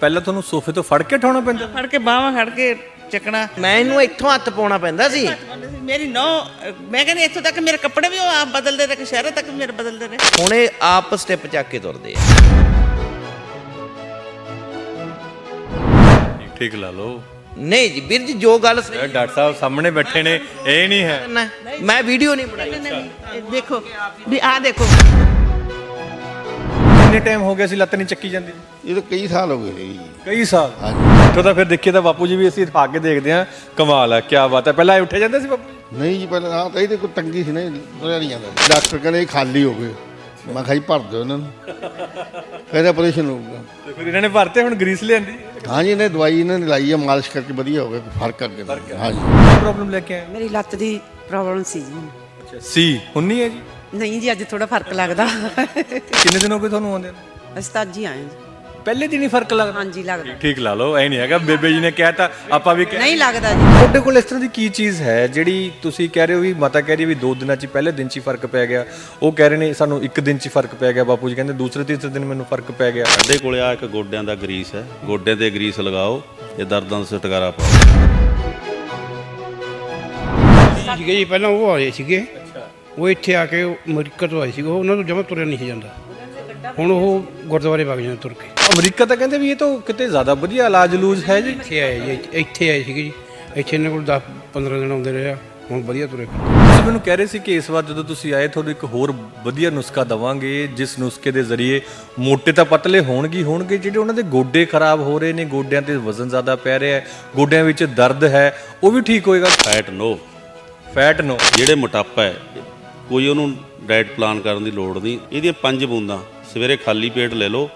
ਪਹਿਲਾਂ ਤੁਹਾਨੂੰ ਸੋਫੇ ਤੋਂ ਫੜ ਕੇ ਠਾਉਣਾ ਪੈਂਦਾ? ਫੜ ਕੇ ਬਾਹਾਂ ਖੜ ਕੇ ਚੱਕਣਾ। ਮੈਂ ਇਹਨੂੰ ਇੱਥੋਂ ਹੱਥ ਪਾਉਣਾ ਪੈਂਦਾ ਸੀ। ਮੇਰੀ ਨੌ ਮੈਂ ਕਹਿੰਦੀ ਇੱਥੋਂ ਤੱਕ ਮੇਰੇ ਕੱਪੜੇ ਵੀ ਉਹ ਆਪ ਬਦਲਦੇ ਰਹੇ ਸ਼ਹਿਰਾਂ ਤੱਕ ਵੀ ਮੇਰੇ ਬਦਲਦੇ ਰਹੇ। ਹੁਣ ਇਹ ਆਪ ਸਟੈਪ ਚੱਕ ਕੇ ਤੁਰਦੇ ਆ। ਠੀਕ ਠੀਕ ਲਾ ਲਓ। ਨਹੀਂ ਜੀ ਵੀਰ ਜੀ ਜੋ ਗੱਲ ਸਹੀ ਇਹ ਡਾਕਟਰ ਸਾਹਿਬ ਸਾਹਮਣੇ ਬੈਠੇ ਨੇ ਇਹ ਨਹੀਂ ਹੈ। ਕਰਨਾ ਹੈ। ਮੈਂ ਵੀਡੀਓ ਨਹੀਂ ਬਣਾਈ। ਦੇਖੋ ਵੀ ਆ ਦੇਖੋ। ਕਿੰਨੇ ਟਾਈਮ ਹੋ ਗਿਆ ਸੀ ਲੱਤ ਨਹੀਂ ਚੱਕੀ ਜਾਂਦੀ? ਇਹ ਤਾਂ ਕਈ ਸਾਲ ਹੋ ਗਏ ਜੀ। ਕਈ ਸਾਲ? ਹਾਂਜੀ। ਇੱਥੋਂ ਤਾਂ ਫਿਰ ਦੇਖੀਏ ਤਾਂ ਬਾਪੂ ਜੀ ਵੀ ਅਸੀਂ ਆ ਕੇ ਦੇਖਦੇ ਹਾਂ। ਕਮਾਲ ਹੈ ਕੀ ਬਾਤ ਹੈ ਪਹਿਲਾਂ ਇਹ ਉੱਠੇ ਜਾਂਦੇ ਸੀ ਬਾਪੂ ਜੀ? ਨਹੀਂ ਜੀ ਪਹਿਲਾਂ ਆ ਤਾਂ ਇਹਦੇ ਕੋਈ ਤੰਗੀ ਸੀ ਨਾ ਨਹੀਂ ਜਾਂਦਾ। ਸੀ। ਡਾਕਟਰ ਕਹਿੰਦੇ ਇਹ ਖਾਲੀ ਹੋ ਗਏ। ਮੈਂ ਕਿਹਾ ਜੀ ਭਰ ਦਿਓ ਇਹਨਾਂ ਨੂੰ। ਕਹਿੰਦਾ ਆਪਰੇਸ਼ਨ ਹੋਊਗਾ ਤੇ ਫਿਰ ਇਹਨਾਂ ਨੇ ਭਰਤੇ ਹੁਣ ਗਰੀਸ ਲਿਆਂਦੀ? ਹਾਂਜੀ ਇਹਨੇ ਦਵਾਈ ਇਹਨਾਂ ਨੇ ਲਾਈ ਹੈ ਮਾਲਿਸ਼ ਕਰਕੇ ਵਧੀਆ ਹੋ ਗਿਆ ਕੋਈ ਫ਼ਰਕ ਕਰ ਗਿਆ ਹਾਂਜੀ ਪ੍ਰੋਬਲਮ ਲੈ ਕੇ ਆਏ? ਮੇਰੀ ਲੱਤ ਦੀ ਪ੍ਰੋਬਲਮ ਸੀ ਜੀ। ਅੱਛਾ ਸੀ। ਹੁਣ ਨਹੀਂ ਹੈ ਜੀ? ਨਹੀਂ ਜੀ ਅੱਜ ਥੋੜਾ ਫ਼ਰਕ ਲੱਗਦਾ। ਕਿੰਨੇ ਦਿਨ ਹੋ ਗਏ ਤੁਹਾਨੂੰ ਆਉਂਦੇ ਨੂੰ? ਅਸੀਂ ਤਾਂ ਅੱਜ ਹੀ ਆਏ ਹਾਂ ਜੀ। ਪਹਿਲੇ ਦਿਨ ਹੀ ਫ਼ਰਕ ਲੱਗਦਾ? ਹਾਂਜੀ ਲੱਗਦਾ। ਠੀਕ ਲਾ ਲਓ ਐ ਨਹੀਂ ਹੈਗਾ। ਬੇਬੇ ਜੀ ਨੇ ਕਹਿਤਾ ਆਪਾਂ ਵੀ ਕਹਿ ਨਹੀਂ ਲੱਗਦਾ ਜੀ। ਤੁਹਾਡੇ ਕੋਲ ਇਸ ਤਰ੍ਹਾਂ ਦੀ ਕੀ ਚੀਜ਼ ਹੈ ਜਿਹੜੀ ਤੁਸੀਂ ਕਹਿ ਰਹੇ ਹੋ ਵੀ ਮਾਤਾ ਕਹਿ ਰਹੀ ਵੀ ਦੋ ਦਿਨਾਂ 'ਚ ਹੀ ਪਹਿਲੇ ਦਿਨ 'ਚ ਹੀ ਫ਼ਰਕ ਪੈ ਗਿਆ? ਉਹ ਕਹਿ ਰਹੇ ਨੇ ਸਾਨੂੰ ਇੱਕ ਦਿਨ 'ਚ ਹੀ ਫ਼ਰਕ ਪੈ ਗਿਆ ਬਾਪੂ ਜੀ ਕਹਿੰਦੇ ਦੂਸਰੇ ਤੀਸਰੇ ਦਿਨ ਮੈਨੂੰ ਫ਼ਰਕ ਪੈ ਗਿਆ। ਸਾਡੇ ਕੋਲੇ ਆ ਇੱਕ ਗੋਡਿਆਂ ਦਾ ਗਰੀਸ ਹੈ। ਗੋਡੇ ਤੇ ਗਰੀਸ ਲਗਾਓ ਇਹ ਦਰਦਾਂ ਤੋਂ ਛੁਟਕਾਰਾ ਪਾਓ। ਸੀਗੇ ਜੀ ਪਹਿਲਾਂ ਉਹ ਆਏ ਸੀਗੇ। ਉਹ ਇੱਥੇ ਆ ਕੇ ਅਮਰੀਕਾ ਤੋਂ ਆਏ ਸੀ ਉਹ ਉਹਨਾਂ ਤੋਂ ਜਮਾ ਤੁਰਿਆ ਨਹੀਂ ਸੀ ਜਾਂਦਾ। ਹੁਣ ਉਹ ਗੁਰਦੁਆਰੇ ਵਗ ਜਾਂਦੇ ਤੁਰ ਕੇ। ਅਮਰੀਕਾ ਤਾਂ ਕਹਿੰਦੇ ਵੀ ਇਹ ਤਾਂ ਕਿਤੇ ਜ਼ਿਆਦਾ ਵਧੀਆ ਇਲਾਜ ਲੂਜ ਹੈ ਜੀ। ਇੱਥੇ ਆਏ ਜੀ ਇੱਥੇ- ਆਏ ਸੀਗੇ ਜੀ। ਇੱਥੇ ਇਹਨਾਂ ਕੋਲ 10 15 ਦਿਨ ਆਉਂਦੇ ਰਹੇ ਆ ਹੁਣ ਵਧੀਆ ਤੁਰੇ। ਤੁਸੀਂ ਮੈਨੂੰ ਕਹਿ ਰਹੇ ਸੀ ਕਿ ਇਸ ਵਾਰ ਜਦੋਂ ਤੁਸੀਂ ਆਏ ਤੁਹਾਨੂੰ ਇੱਕ ਹੋਰ ਵਧੀਆ ਨੁਸਖਾ ਦਵਾਂਗੇ ਜਿਸ ਨੁਸਖੇ ਦੇ ਜ਼ਰੀਏ ਮੋਟੇ ਤਾਂ ਪਤਲੇ ਹੋਣਗੇ ਹੋਣਗੇ ਜਿਹੜੇ ਉਹਨਾਂ ਦੇ ਗੋਡੇ ਖਰਾਬ ਹੋ ਰਹੇ ਨੇ ਗੋਡਿਆਂ ਤੇ ਵਜ਼ਨ ਜ਼ਿਆਦਾ ਪੈ ਰਿਹਾ ਹੈ ਗੋਡਿਆਂ ਵਿੱਚ ਦਰਦ ਹੈ ਉਹ ਵੀ ਠੀਕ ਹੋਏਗਾ। ਫੈਟ ਨੋ ਫੈਟ ਨੋ ਜਿਹੜੇ ਮੋਟਾਪਾ ਹੈ ਕੋਈ ਉਹਨੂੰ ਡਾਈਟ ਪਲਾਨ ਕਰਨ ਦੀ ਲੋੜ ਨਹੀਂ। ਇਹਦੀਆਂ ਪੰਜ ਬੂੰਦਾਂ ਸਵੇਰੇ ਖਾਲੀ ਪੇਟ ਲੈ ਲਓ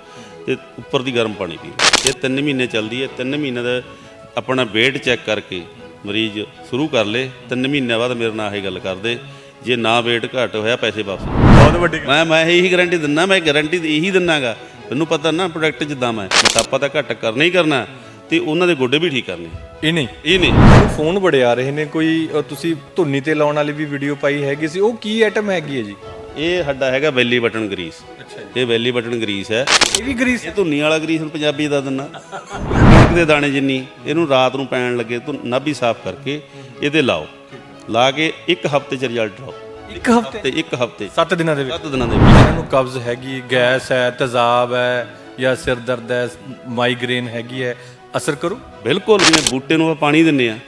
ਤੇ ਉੱਪਰ ਦੀ ਗਰਮ ਪਾਣੀ ਪੀਓ ਇਹ 3 ਮਹੀਨੇ ਚੱਲਦੀ ਹੈ 3 ਮਹੀਨੇ ਦਾ ਆਪਣਾ weight ਚੈੱਕ ਕਰਕੇ ਮਰੀਜ਼ ਸ਼ੁਰੂ ਕਰ ਲੇ। 3 ਮਹੀਨਿਆਂ ਬਾਅਦ ਮੇਰੇ ਨਾਲ ਇਹ ਗੱਲ ਕਰਦੇ ਜੇ ਨਾ weight ਘਟ ਹੋਇਆ ਪੈਸੇ ਵਾਪਸ ਬਹੁਤ ਵੱਡੀ ਮੈਂ ਮੈਂ ਇਹੀ ਗਾਰੰਟੀ ਦਿੰਦਾ ਮੈਂ ਗਾਰੰਟੀ ਇਹੀ ਦਿੰਨਾਗਾ ਮੈਨੂੰ ਪਤਾ ਨਾ ਪ੍ਰੋਡਕਟ ਜਿੱਦਾਂ ਮੈਂ। ਮੋਟਾਪਾ ਤਾਂ ਘੱਟ ਕਰਨਾ ਹੀ ਕਰਨਾ ਤੇ ਉਹਨਾਂ ਦੇ ਗੋਡੇ ਵੀ ਠੀਕ ਕਰਨੇ। ਇਹ ਨਹੀਂ। ਇਹ ਨਹੀਂ। ਮੈਨੂੰ ਫੋਨ ਬੜੇ ਆ ਰਹੇ ਨੇ ਕੋਈ ਅ, ਤੁਸੀਂ ਧੁੰਨੀ ਤੇ ਲਾਉਣ ਵਾਲੀ ਵੀ ਵੀਡੀਓ ਪਾਈ ਹੈਗੀ ਸੀ। ਉਹ ਕੀ ਆਈਟਮ ਹੈਗੀ ਹੈ ਜੀ? ਇਹ ਸਾਡਾ ਹੈਗਾ ਵੈਲੀ ਬਟਨ ਗਰੀਸ। ਅੱਛਾ ਇਹ ਵੈਲੀ ਬਟਨ ਗਰੀਸ ਹੈ। ਇਹ ਵੀ ਗਰੀਸ? ਇਹ ਧੁੰਨੀ ਵਾਲਾ ਗਰੀਸ ਨੂੰ ਪੰਜਾਬੀ ਦਾ ਦਿੰਨਾ। ਕਣਕ ਦੇ ਦਾਣੇ ਜਿੰਨੀ ਇਹਨੂੰ ਰਾਤ ਨੂੰ ਪੈਣ ਲੱਗੇ ਧੁ ਨਾਭੀ ਸਾਫ਼ ਕਰਕੇ ਇਹਦੇ ਲਾਓ। ਲਾ ਕੇ ਇੱਕ ਹਫ਼ਤੇ ਚ ਰਿਜ਼ਲਟ ਲਾਓ। ਇੱਕ ਹਫ਼ਤੇ? ਤੇ ਇੱਕ ਹਫ਼ਤੇ 7 ਦਿਨਾਂ ਦੇ ਵਿੱਚ? ਸੱਤ ਦਿਨਾਂ ਦੇ ਵਿੱਚ। ਇਹਨਾਂ ਨੂੰ ਕਬਜ਼ ਹੈਗੀ ਗੈਸ ਹੈ ਤੇਜ਼ਾਬ ਹੈ ਜਾਂ ਸਿਰ ਦਰਦ ਹੈ ਮਾਈਗ੍ਰੇਨ ਹੈਗੀ ਹੈ। ਅਸਰ ਕਰੂ। ਬਿਲਕੁਲ ਜਿਵੇਂ ਬੂਟੇ ਨੂੰ ਆਪਾਂ ਪਾਣੀ ਦਿੰਨੇ ਆ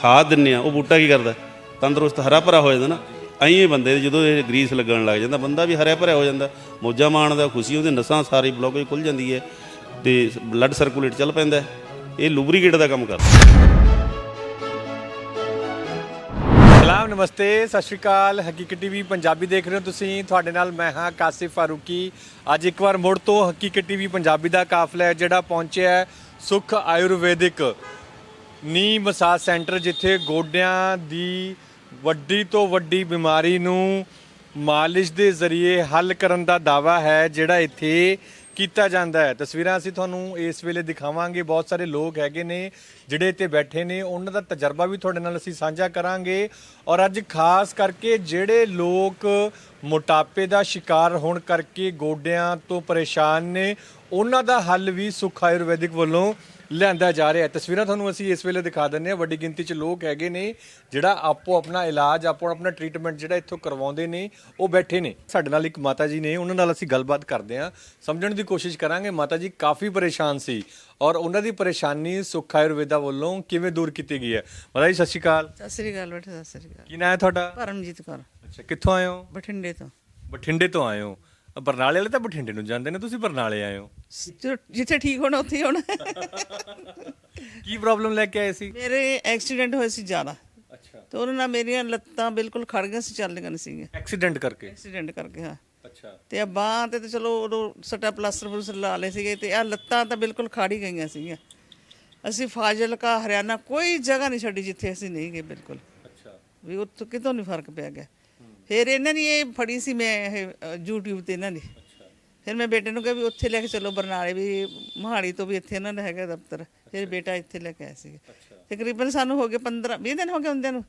ਖਾਦ ਦਿੰਨੇ ਆ ਉਹ ਬੂਟਾ ਕੀ ਕਰਦਾ? ਤੰਦਰੁਸਤ ਹਰਾ ਭਰਾ ਹੋ ਜਾਂਦਾ ਨਾ ਐਂ ਬੰਦੇ ਦੇ ਜਦੋਂ ਇਹ ਗਰੀਸ ਲੱਗਣ ਲੱਗ ਜਾਂਦਾ ਬੰਦਾ ਵੀ ਹਰਿਆ ਭਰਿਆ ਹੋ ਜਾਂਦਾ ਮੋਜਾ ਮਾਣਦਾ ਖੁਸ਼ੀ ਉਹਦੇ ਨਸਾਂ ਸਾਰੀ ਬਲੌਕੇਜ ਖੁੱਲ ਜਾਂਦੀ ਹੈ ਤੇ ਬਲੱਡ ਸਰਕੂਲੇਟ ਚੱਲ ਪੈਂਦਾ। ਇਹ ਲੂਬਰੀਕੇਟ ਦਾ ਕੰਮ ਕਰਦਾ। ਸਲਾਮ ਨਮਸਤੇ ਸਤਿ ਸ਼੍ਰੀ ਅਕਾਲ। ਹਕੀਕਤ ਟੀਵੀ ਪੰਜਾਬੀ ਦੇਖ ਰਹੇ ਹੋ ਤੁਸੀਂ। ਤੁਹਾਡੇ ਨਾਲ ਮੈਂ ਹਾਂ ਕਾਸਿਫ ਫਾਰੂਕੀ। ਅੱਜ ਇੱਕ ਵਾਰ ਮੁੜ ਤੋਂ ਹਕੀਕਤ ਟੀਵੀ ਪੰਜਾਬੀ ਦਾ ਕਾਫਲਾ ਹੈ ਜਿਹੜਾ ਪਹੁੰਚਿਆ ਹੈ ਸੁਖ ਆਯੁਰਵੈਦਿਕ ਨੀ ਮਸਾਜ ਸੈਂਟਰ ਜਿੱਥੇ ਗੋਡਿਆਂ ਦੀ ਵੱਡੀ ਤੋਂ ਵੱਡੀ ਬਿਮਾਰੀ ਨੂੰ ਮਾਲਿਸ਼ ਦੇ ਜ਼ਰੀਏ ਹੱਲ ਕਰਨ ਦਾ ਦਾਵਾ ਹੈ, ਜਿਹੜਾ ਇੱਥੇ ਕੀਤਾ ਜਾਂਦਾ ਹੈ। ਤਸਵੀਰਾਂ ਅਸੀਂ ਤੁਹਾਨੂੰ ਇਸ ਵੇਲੇ ਦਿਖਾਵਾਂਗੇ। ਬਹੁਤ ਸਾਰੇ ਲੋਕ ਹੈਗੇ ਨੇ ਜਿਹੜੇ ਇੱਥੇ ਬੈਠੇ ਨੇ। ਉਹਨਾਂ ਦਾ ਤਜਰਬਾ ਵੀ ਤੁਹਾਡੇ ਨਾਲ ਅਸੀਂ ਸਾਂਝਾ ਕਰਾਂਗੇ। ਔਰ ਅੱਜ ਖਾਸ ਕਰਕੇ ਜਿਹੜੇ ਲੋਕ ਮੋਟਾਪੇ ਦਾ ਸ਼ਿਕਾਰ ਹੋਣ ਕਰਕੇ ਗੋਡਿਆਂ ਤੋਂ ਪਰੇਸ਼ਾਨ ਨੇ। ਉਹਨਾਂ ਦਾ ਹੱਲ ਵੀ ਸੁਖ ਆਯੁਰਵੈਦਿਕ ਵੱਲੋਂ ਲਿਆਂਦਾ ਜਾ ਰਿਹਾ ਹੈ। ਤਸਵੀਰਾਂ ਤੁਹਾਨੂੰ ਅਸੀਂ ਇਸ ਵੇਲੇ ਦਿਖਾ ਦਿੰਨੇ ਆ ਵੱਡੀ ਗਿਣਤੀ 'ਚ ਲੋਕ ਹੈਗੇ ਨੇ ਜਿਹੜਾ ਆਪੋ ਆਪਣਾ ਇਲਾਜ ਆਪੋ ਆਪਣਾ ਟ੍ਰੀਟਮੈਂਟ ਜਿਹੜਾ ਇੱਥੋਂ ਕਰਵਾਉਂਦੇ ਨੇ ਉਹ ਬੈਠੇ ਨੇ। ਸਾਡੇ ਨਾਲ ਇੱਕ ਮਾਤਾ ਜੀ ਨੇ ਉਹਨਾਂ ਨਾਲ ਅਸੀਂ ਗੱਲਬਾਤ ਕਰਦੇ ਹਾਂ। ਸਮਝਣ ਦੀ ਕੋਸ਼ਿਸ਼ ਕਰਾਂਗੇ। ਮਾਤਾ ਜੀ ਕਾਫੀ ਪਰੇਸ਼ਾਨ ਸੀ ਔਰ ਉਹਨਾਂ ਦੀ ਪਰੇਸ਼ਾਨੀ ਸੁੱਖ ਆਯੁਰਵੇਦਾ ਵੱਲੋਂ ਕਿਵੇਂ ਦੂਰ ਕੀਤੀ ਗਈ ਹੈ? ਮਾਤਾ ਜੀ ਸਤਿ ਸ਼੍ਰੀ ਅਕਾਲ। ਸਤਿ ਸ੍ਰੀ ਅਕਾਲ ਬੇਟਾ ਸਤਿ ਸ੍ਰੀ ਅਕਾਲ। ਕੀ ਨਾਂ ਹੈ ਤੁਹਾਡਾ? ਪਰਮਜੀਤ ਕੌਰ। ਅੱਛਾ ਕਿੱਥੋਂ ਆਏ ਹੋ? ਬਠਿੰਡੇ ਤੋਂ। ਬਠਿੰਡੇ ਤੋਂ ਆਏ ਹੋ। ਅ, ਬਰਨਾਲੇ ਵਾਲੇ ਤਾਂ ਬਠਿੰਡੇ ਨੂੰ ਜਾਂਦੇ ਨੇ ਤੁਸੀਂ ਬਰਨਾਲੇ ਆਏ ਹੋ। ਜੋ- ਜਿੱਥੇ ਠੀਕ ਹੋਣਾ ਉੱਥੇ ਹੀ ਹੋਣਾ। ਕੀ ਪ੍ਰੋਬਲਮ ਲੈ ਕੇ ਆਏ ਸੀ? ਮੇਰੇ ਐਕਸੀਡੈਂਟ ਹੋਏ ਸੀ ਜ਼ਿਆਦਾ। ਅੱਛਾ। ਤੇ ਉਹਨਾਂ ਨਾਲ ਮੇਰੀਆਂ ਲੱਤਾਂ ਬਿਲਕੁਲ ਖੜ ਗਈਆਂ ਸੀ ਚੱਲਦੀਆਂ ਨਹੀਂ ਸੀਗੀਆਂ। ਐਕਸੀਡੈਂਟ ਕਰਕੇ? ਐਕਸੀਡੈਂਟ ਕਰਕੇ ਹਾਂ। ਅੱਛਾ। ਤੇ ਆ ਬਾਂਹ ਤੇ ਤਾਂ ਚਲੋ ਉਦੋਂ ਸੱਟਾ ਪਲਾਸਟਰ ਪਲੂਸਟਰ ਲਾ ਲਏ ਸੀਗੇ ਤੇ ਆ ਲੱਤਾਂ ਤਾਂ ਬਿਲਕੁਲ ਖੜ ਗਈਆਂ ਸੀਗੀਆਂ। ਅਸੀਂ ਫਾਜ਼ਿਲਕਾ ਹਰਿਆਣਾ ਕੋਈ ਜਗ੍ਹਾ ਨਹੀਂ ਛੱਡੀ ਜਿੱਥੇ ਅਸੀਂ ਨਹੀਂ ਗਏ ਬਿਲਕੁਲ। ਅੱਛਾ। ਵੀ ਉੱਥੋਂ ਕਿਤੋਂ ਨਹੀਂ ਫ਼ਰਕ ਪਿਆ ਗਿਆ। ਫਿਰ ਇਹਨਾਂ ਨੇ ਇਹ ਫੜੀ ਸੀ ਮੈਂ ਇਹ ਅ, YouTube ਤੇ ਇਹਨਾਂ ਦੀ। ਫਿਰ ਮੈਂ ਬੇਟੇ ਨੂੰ ਕਿਹਾ ਵੀ ਉੱਥੇ ਲੈ ਕੇ ਚੱਲੋ ਬਰਨਾਲੇ ਵੀ ਮਹਾਲੀ ਤੋਂ ਵੀ ਇੱਥੇ ਇਹਨਾਂ ਦਾ ਹੈਗਾ ਦਫ਼ਤਰ। ਫਿਰ ਬੇਟਾ ਇੱਥੇ ਲੈ ਕੇ ਆਇਆ ਸੀ ਤਕਰੀਬਨ ਸਾਨੂੰ ਹੋ ਗਏ 15 20 ਦਿਨ ਹੋ ਗਏ ਹੁੰਦਿਆਂ ਨੂੰ।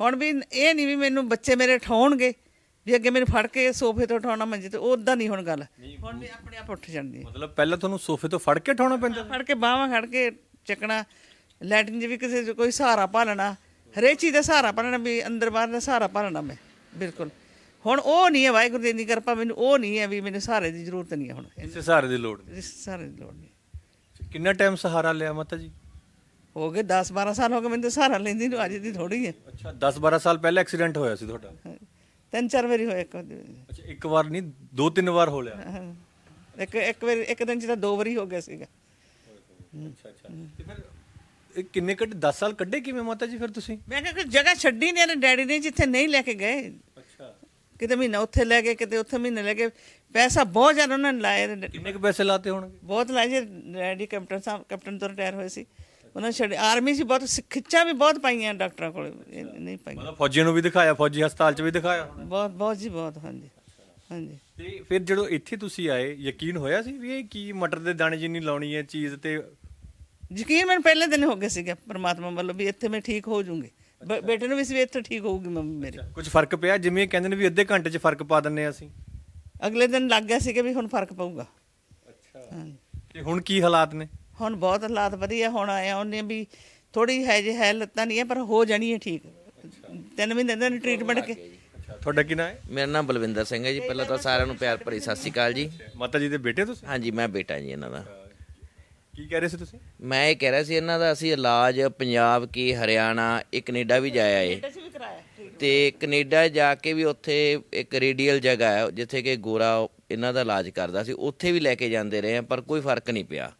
ਹੁਣ ਵੀ ਇਹ ਨਹੀਂ ਵੀ ਮੈਨੂੰ ਬੱਚੇ ਮੇਰੇ ਠਾਉਣਗੇ ਵੀ ਅੱਗੇ ਮੈਨੂੰ ਫੜ ਕੇ ਸੋਫੇ ਤੋਂ ਉਠਾਉਣਾ ਮੰਜੇ ਤੇ ਉਦਾਂ ਨਹੀਂ ਹੁਣ ਗੱਲ। ਹੁਣ ਵੀ ਆਪਣੇ ਆਪ ਉੱਠ ਜਾਂਦੀ ਹੈ। ਮਤਲਬ ਪਹਿਲਾਂ ਤੁਹਾਨੂੰ ਸੋਫੇ ਤੋਂ ਫੜ ਕੇ ਉਠਾਉਣਾ ਪੈਂਦਾ? ਫੜ ਕੇ ਬਾਹਾਂ ਖੜ ਕੇ ਚੱਕਣਾ ਲੈਟਰਿਨ 'ਚ ਵੀ ਕਿਸੇ 'ਚ ਕੋਈ ਸਹਾਰਾ ਭਾਲਣਾ ਹਰੇਕ ਚੀਜ਼ ਦਾ ਸਹਾਰਾ ਭਾਲਣਾ ਵੀ ਅੰਦਰ ਬਾਹਰ ਦਾ ਸਹਾਰਾ ਭਾਲਣਾ ਮੈਂ ਬਿਲਕੁਲ। ਹੁਣ ਉਹ ਨਹੀਂ ਹੈ ਵਾਹਿਗੁਰੂ ਦੀ ਇੰਨੀ ਕਿਰਪਾ ਮੈਨੂੰ ਉਹ ਨਹੀਂ ਹੈ ਵੀ ਮੈਨੂੰ ਸਹਾਰੇ ਦੀ ਜ਼ਰੂਰਤ ਨਹੀਂ ਹੈ ਹੁਣ। ਇਸੇ ਸਹਾਰੇ ਦੀ ਲੋੜ ਇਸ ਸਹਾਰੇ ਦੀ ਲੋੜ ਨਹੀਂ। ਕਿੰਨਾ ਟਾਈਮ ਸਹਾਰਾ ਲਿਆ ਮਾਤਾ ਜੀ? ਹੋ ਗਏ 10 12 ਸਾਲ ਹੋ ਗਏ ਮੈਨੂੰ ਤਾਂ ਸਹਾਰਾ ਲੈਂਦੀ ਨੂੰ ਅੱਜ ਦੀ ਥੋੜੀ ਹੈ। ਅੱਛਾ 10 12 ਸਾਲ ਪਹਿਲਾਂ ਐਕਸੀਡੈਂਟ ਹੋਇਆ ਸੀ ਤੁਹਾਡਾ? ਤਿੰਨ ਚਾਰ ਵਾਰੀ ਹੋਇਆ ਇੱਕ। ਅੱਛਾ ਇੱਕ ਵਾਰ ਨਹੀਂ ਦੋ ਤਿੰਨ ਵਾਰ ਹੋ ਲਿਆ। ਇੱਕ ਇੱਕ ਵਾਰੀ ਇੱਕ ਦਿਨ ਚ ਤਾਂ ਦੋ ਵਾਰੀ ਹੋ ਗਿਆ ਸੀਗਾ। ਅੱਛਾ ਅੱਛਾ। ਤੇ ਫਿਰ ਇਹ ਕਿੰਨੇ ਕੱਢ 10 ਸਾਲ ਕੱਢੇ ਕਿਵੇਂ ਮਾਤਾ ਜੀ ਫਿਰ ਤੁਸੀਂ? ਮੈਂ ਕਿਹਾ ਕਿ ਜਗ੍ਹਾ ਛੱਡੀ ਨਹੀਂ ਇਹਨੇ ਡੈਡੀ ਨੇ ਜਿੱਥੇ ਨਹੀਂ ਲੈ ਕੇ ਗਏ। ਅੱਛਾ। ਕਿਤੇ ਮਹੀਨਾ ਉੱਥੇ ਲੈ ਗਏ ਕਿਤੇ ਉੱਥੇ ਮਹੀਨਾ ਲੈ ਗਏ। ਪੈਸਾ ਬਹੁਤ ਜ਼ਿਆਦਾ ਉਹਨਾਂ ਨੇ ਲਾਇਆ ਕਿੰਨੇ ਕੁ ਪੈਸੇ ਲਾਤੇ ਹੋਣਗੇ? ਬਹੁਤ ਲਾਏ ਜੀ ਡੈਡੀ ਕੈਪਟਨ ਸਾਹਿਬ ਕੈਪਟਨ ਤੋਂ ਰਿਟਾਇਰ ਹੋਏ ਸੀ। ਉਹਨਾਂ ਨੇ ਛੱਡੇ ਆਰਮੀ 'ਚ ਬਹੁਤ ਸਿ- ਖਿੱਚਾਂ ਵੀ ਬਹੁਤ ਪਾਈਆਂ ਡਾਕਟਰਾਂ ਕੋਲ ਇਹ ਨਹੀਂ ਪਾਈਆਂ। ਮਤਲਬ ਫੌਜੀਆਂ ਨੂੰ ਵੀ ਦਿਖਾਇਆ ਫੌਜੀ ਹਸਪਤਾਲ 'ਚ ਵੀ ਦਿਖਾਇਆ ਹੋਣਾ। ਬਹੁਤ ਬਹੁਤ ਜੀ ਬਹੁਤ ਹਾਂਜੀ ਹਾਂਜੀ। ਤੇ ਫਿਰ ਜਦੋਂ ਇੱਥੇ ਤੁਸੀਂ ਆਏ ਯਕੀਨ ਹੋਇਆ ਸੀ ਵੀ ਇਹ ਕੀ ਮਟਰ ਦੇ ਦਾਣੇ ਜਿੰਨੀ ਲਾਉਣੀ ਹੈ ਚੀਜ਼ ਤੇ ਯਕੀਨ ਮੈਨੂੰ ਪਹਿਲੇ ਦਿਨ ਹੋ ਗਿਆ ਸੀਗਾ ਪ੍ਰਮਾਤਮਾ ਵੱਲੋਂ ਵੀ ਇੱਥੇ ਮੈਂ ਠੀਕ ਹੋ ਜਾਊਂਗੀ। ਬ- ਬੇਟੇ ਨੂੰ ਵੀ ਸੀ ਇੱਥੇ ਠੀਕ ਹੋਊਗੀ ਮੰਮੀ ਮੇਰੀ। ਕੁਝ ਫ਼ਰਕ ਪਿਆ? ਜਿਵੇਂ ਇਹ ਕਹਿੰਦੇ ਨੇ ਵੀ ਅੱਧੇ ਘੰਟੇ 'ਚ ਫ਼ਰਕ ਪਾ ਦਿੰਨੇ ਆ ਅਸੀਂ। ਅਗਲੇ ਦਿਨ ਲੱਗ ਗਿਆ ਸੀਗਾ ਵੀ ਹੁਣ ਫ਼ਰਕ ਪਊਗਾ। ਅੱਛਾ। ਤੇ ਹੁਣ ਕੀ ਹਾਲਾਤ ਨੇ? ਹੁਣ ਬਹੁਤ ਹਾਲਾਤ ਵਧੀਆ ਹੁਣ ਆਇਆ ਉਹਨੇ ਵੀ ਥੋੜੀ ਹੈ ਜੇ ਹੈ ਲੱਤਾਂ ਨਹੀਂ ਹੈ ਪਰ ਹੋ ਜਾਣੀ ਹੈ ਠੀਕ। ਤਿੰਨ ਮਹੀਨੇ ਦਾ ਟ੍ਰੀਟਮੈਂਟ ਕੇ ਤੁਹਾਡਾ ਕੀ ਨਾਂ ਹੈ? ਮੇਰਾ ਨਾਮ ਬਲਵਿੰਦਰ ਸਿੰਘ ਹੈ ਜੀ। ਪਹਿਲਾਂ ਤਾਂ ਸਾਰਿਆਂ ਨੂੰ ਪਿਆਰ ਭਰੀ ਸਤਿ ਸ਼੍ਰੀ ਅਕਾਲ ਜੀ। ਮਾਤਾ ਜੀ ਦੇ ਬੇਟੇ ਤੁਸੀਂ? ਹਾਂਜੀ ਮੈਂ ਬੇਟਾ ਜੀ ਇਹਨਾਂ ਦਾ। ਕੀ ਕਹਿ ਰਹੇ ਸੀ ਤੁਸੀਂ? ਮੈਂ ਇਹ ਕਹਿ ਰਿਹਾ ਸੀ ਇਹਨਾਂ ਦਾ ਅਸੀਂ ਇਲਾਜ ਪੰਜਾਬ ਕੀ ਹਰਿਆਣਾ ਇਹ ਕੈਨੇਡਾ ਵੀ ਜਾਇਆ ਏ। ਤੇ ਕੈਨੇਡਾ ਜਾ ਕੇ ਵੀ ਉੱਥੇ ਇੱਕ ਰੇਡੀਅਲ ਜਗ੍ਹਾ ਹੈ ਜਿੱਥੇ ਕਿ ਗੋਰਾ ਇਹਨਾਂ ਦਾ ਇਲਾਜ ਕਰਦਾ ਸੀ। ਉੱਥੇ ਵੀ ਲੈ ਕੇ ਜਾਂਦੇ ਰਹੇ ਆ ਪਰ ਕੋਈ ਫ਼ਰਕ ਨਹੀਂ ਪਿਆ।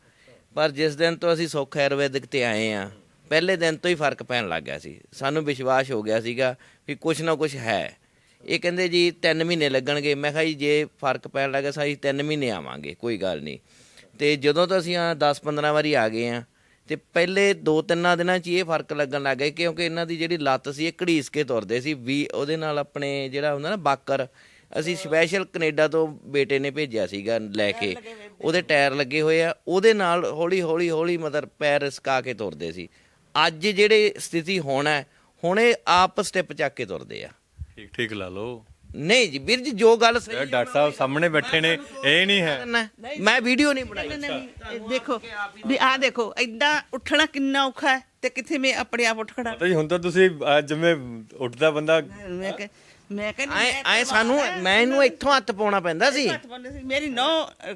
ਪਰ ਜਿਸ ਦਿਨ ਤੋਂ ਅਸੀਂ ਸੁੱਖ ਆਯੁਰਵੈਦਿਕ ਤੇ ਆਏ ਆ ਪਹਿਲੇ ਦਿਨ ਤੋਂ ਹੀ ਫ਼ਰਕ ਪੈਣ ਲੱਗ ਗਿਆ ਸੀ। ਸਾਨੂੰ ਵਿਸ਼ਵਾਸ ਹੋ ਗਿਆ ਸੀਗਾ ਵੀ ਕੁਝ ਨਾ ਕੁਝ ਹੈ। ਇਹ ਕਹਿੰਦੇ ਜੀ 3 ਮਹੀਨੇ ਲੱਗਣਗੇ। ਮੈਂ ਕਿਹਾ ਜੀ ਜੇ ਫ਼ਰਕ ਪੈਣ ਲੱਗਾ ਸਾਈ 3 ਮਹੀਨੇ ਆਵਾਂਗੇ ਕੋਈ ਗੱਲ ਨਹੀਂ। ਤੇ ਜਦੋਂ ਤੋਂ ਅਸੀਂ ਆ 10-15 ਵਾਰੀ ਆ ਗਏ ਆ ਤੇ ਪਹਿਲੇ 2-3 ਦਿਨਾਂ 'ਚ ਹੀ ਇਹ ਫ਼ਰਕ ਲੱਗਣ ਲੱਗ ਗਿਆ ਕਿਉਂਕਿ ਇਹਨਾਂ ਦੀ ਜਿਹੜੀ ਲੱਤ ਸੀ ਇਹ ਘੜੀਸ ਕੇ ਤੁਰਦੇ ਸੀ ਵੀ ਉਹਦੇ ਨਾਲ ਆਪਣੇ ਜਿਹੜਾ ਹੁੰਦਾ ਨਾ ਬਾਕਰ ਅਸੀਂ ਸਪੈਸ਼ਲ ਕੈਨੇਡਾ ਤੋਂ ਬੇਟੇ ਨੇ ਭੇਜਿਆ ਸੀਗਾ ਲੈ ਕੇ ਉਹਦੇ ਟਾਇਰ ਲੱਗੇ ਹੋਏ ਆ ਉਹਦੇ ਨਾਲ ਹੌਲੀ ਹੌਲੀ ਹੌਲੀ ਮਤਲਬ ਪੈਰ ਰਸਕਾ ਕੇ ਤੁਰਦੇ ਸੀ। ਅੱਜ ਜਿਹੜੇ ਸਥਿਤੀ ਹੋਣਾ ਹੈ, ਹੁਣ ਇਹ ਆਪ ਸਟੈਪ ਚੱਕ ਕੇ ਤੁਰਦੇ ਆ। ਠੀਕ ਠੀਕ ਲਾ ਲਓ। ਨਹੀਂ ਜੀ ਵੀਰ ਜੀ ਜੋ ਗੱਲ ਸਹੀ ਇਹ ਡਾਕਟਰ ਸਾਹਿਬ ਸਾਹਮਣੇ ਬੈਠੇ ਨੇ ਇਹ ਨਹੀਂ ਹੈ। ਕਰਨਾ ਹੈ। ਮੈਂ ਵੀਡੀਓ ਨਹੀਂ ਬਣਾਈ। ਨਹੀਂ ਇਹ ਦੇਖੋ ਵੀ ਆਹ ਦੇਖੋ ਐਦਾਂ ਉੱਠਣਾ ਕਿੰਨਾ ਔਖਾ ਹੈ ਤੇ ਕਿੱਥੇ ਮੈਂ ਆਪਣੇ ਆਪ ਉੱਠ ਖੜਾ ਜੀ ਹੁਣ ਤਾਂ ਤੁਸੀਂ ਅਹ, ਜਿਵੇਂ ਉੱਠਦਾ ਬੰਦਾ ਮੈਂ ਕਿ ਮੈਂ ਕਹਿੰਦੀ ਐ ਐ ਸਾਨੂੰ ਮੈਂ ਇਹਨੂੰ ਇੱਥੋਂ ਹੱਥ ਪਾਉਣਾ ਪੈਂਦਾ ਸੀ। ਹੱਥ ਬੰਨ੍ਹਦੇ ਸੀ। ਮੇਰੀ ਨੌ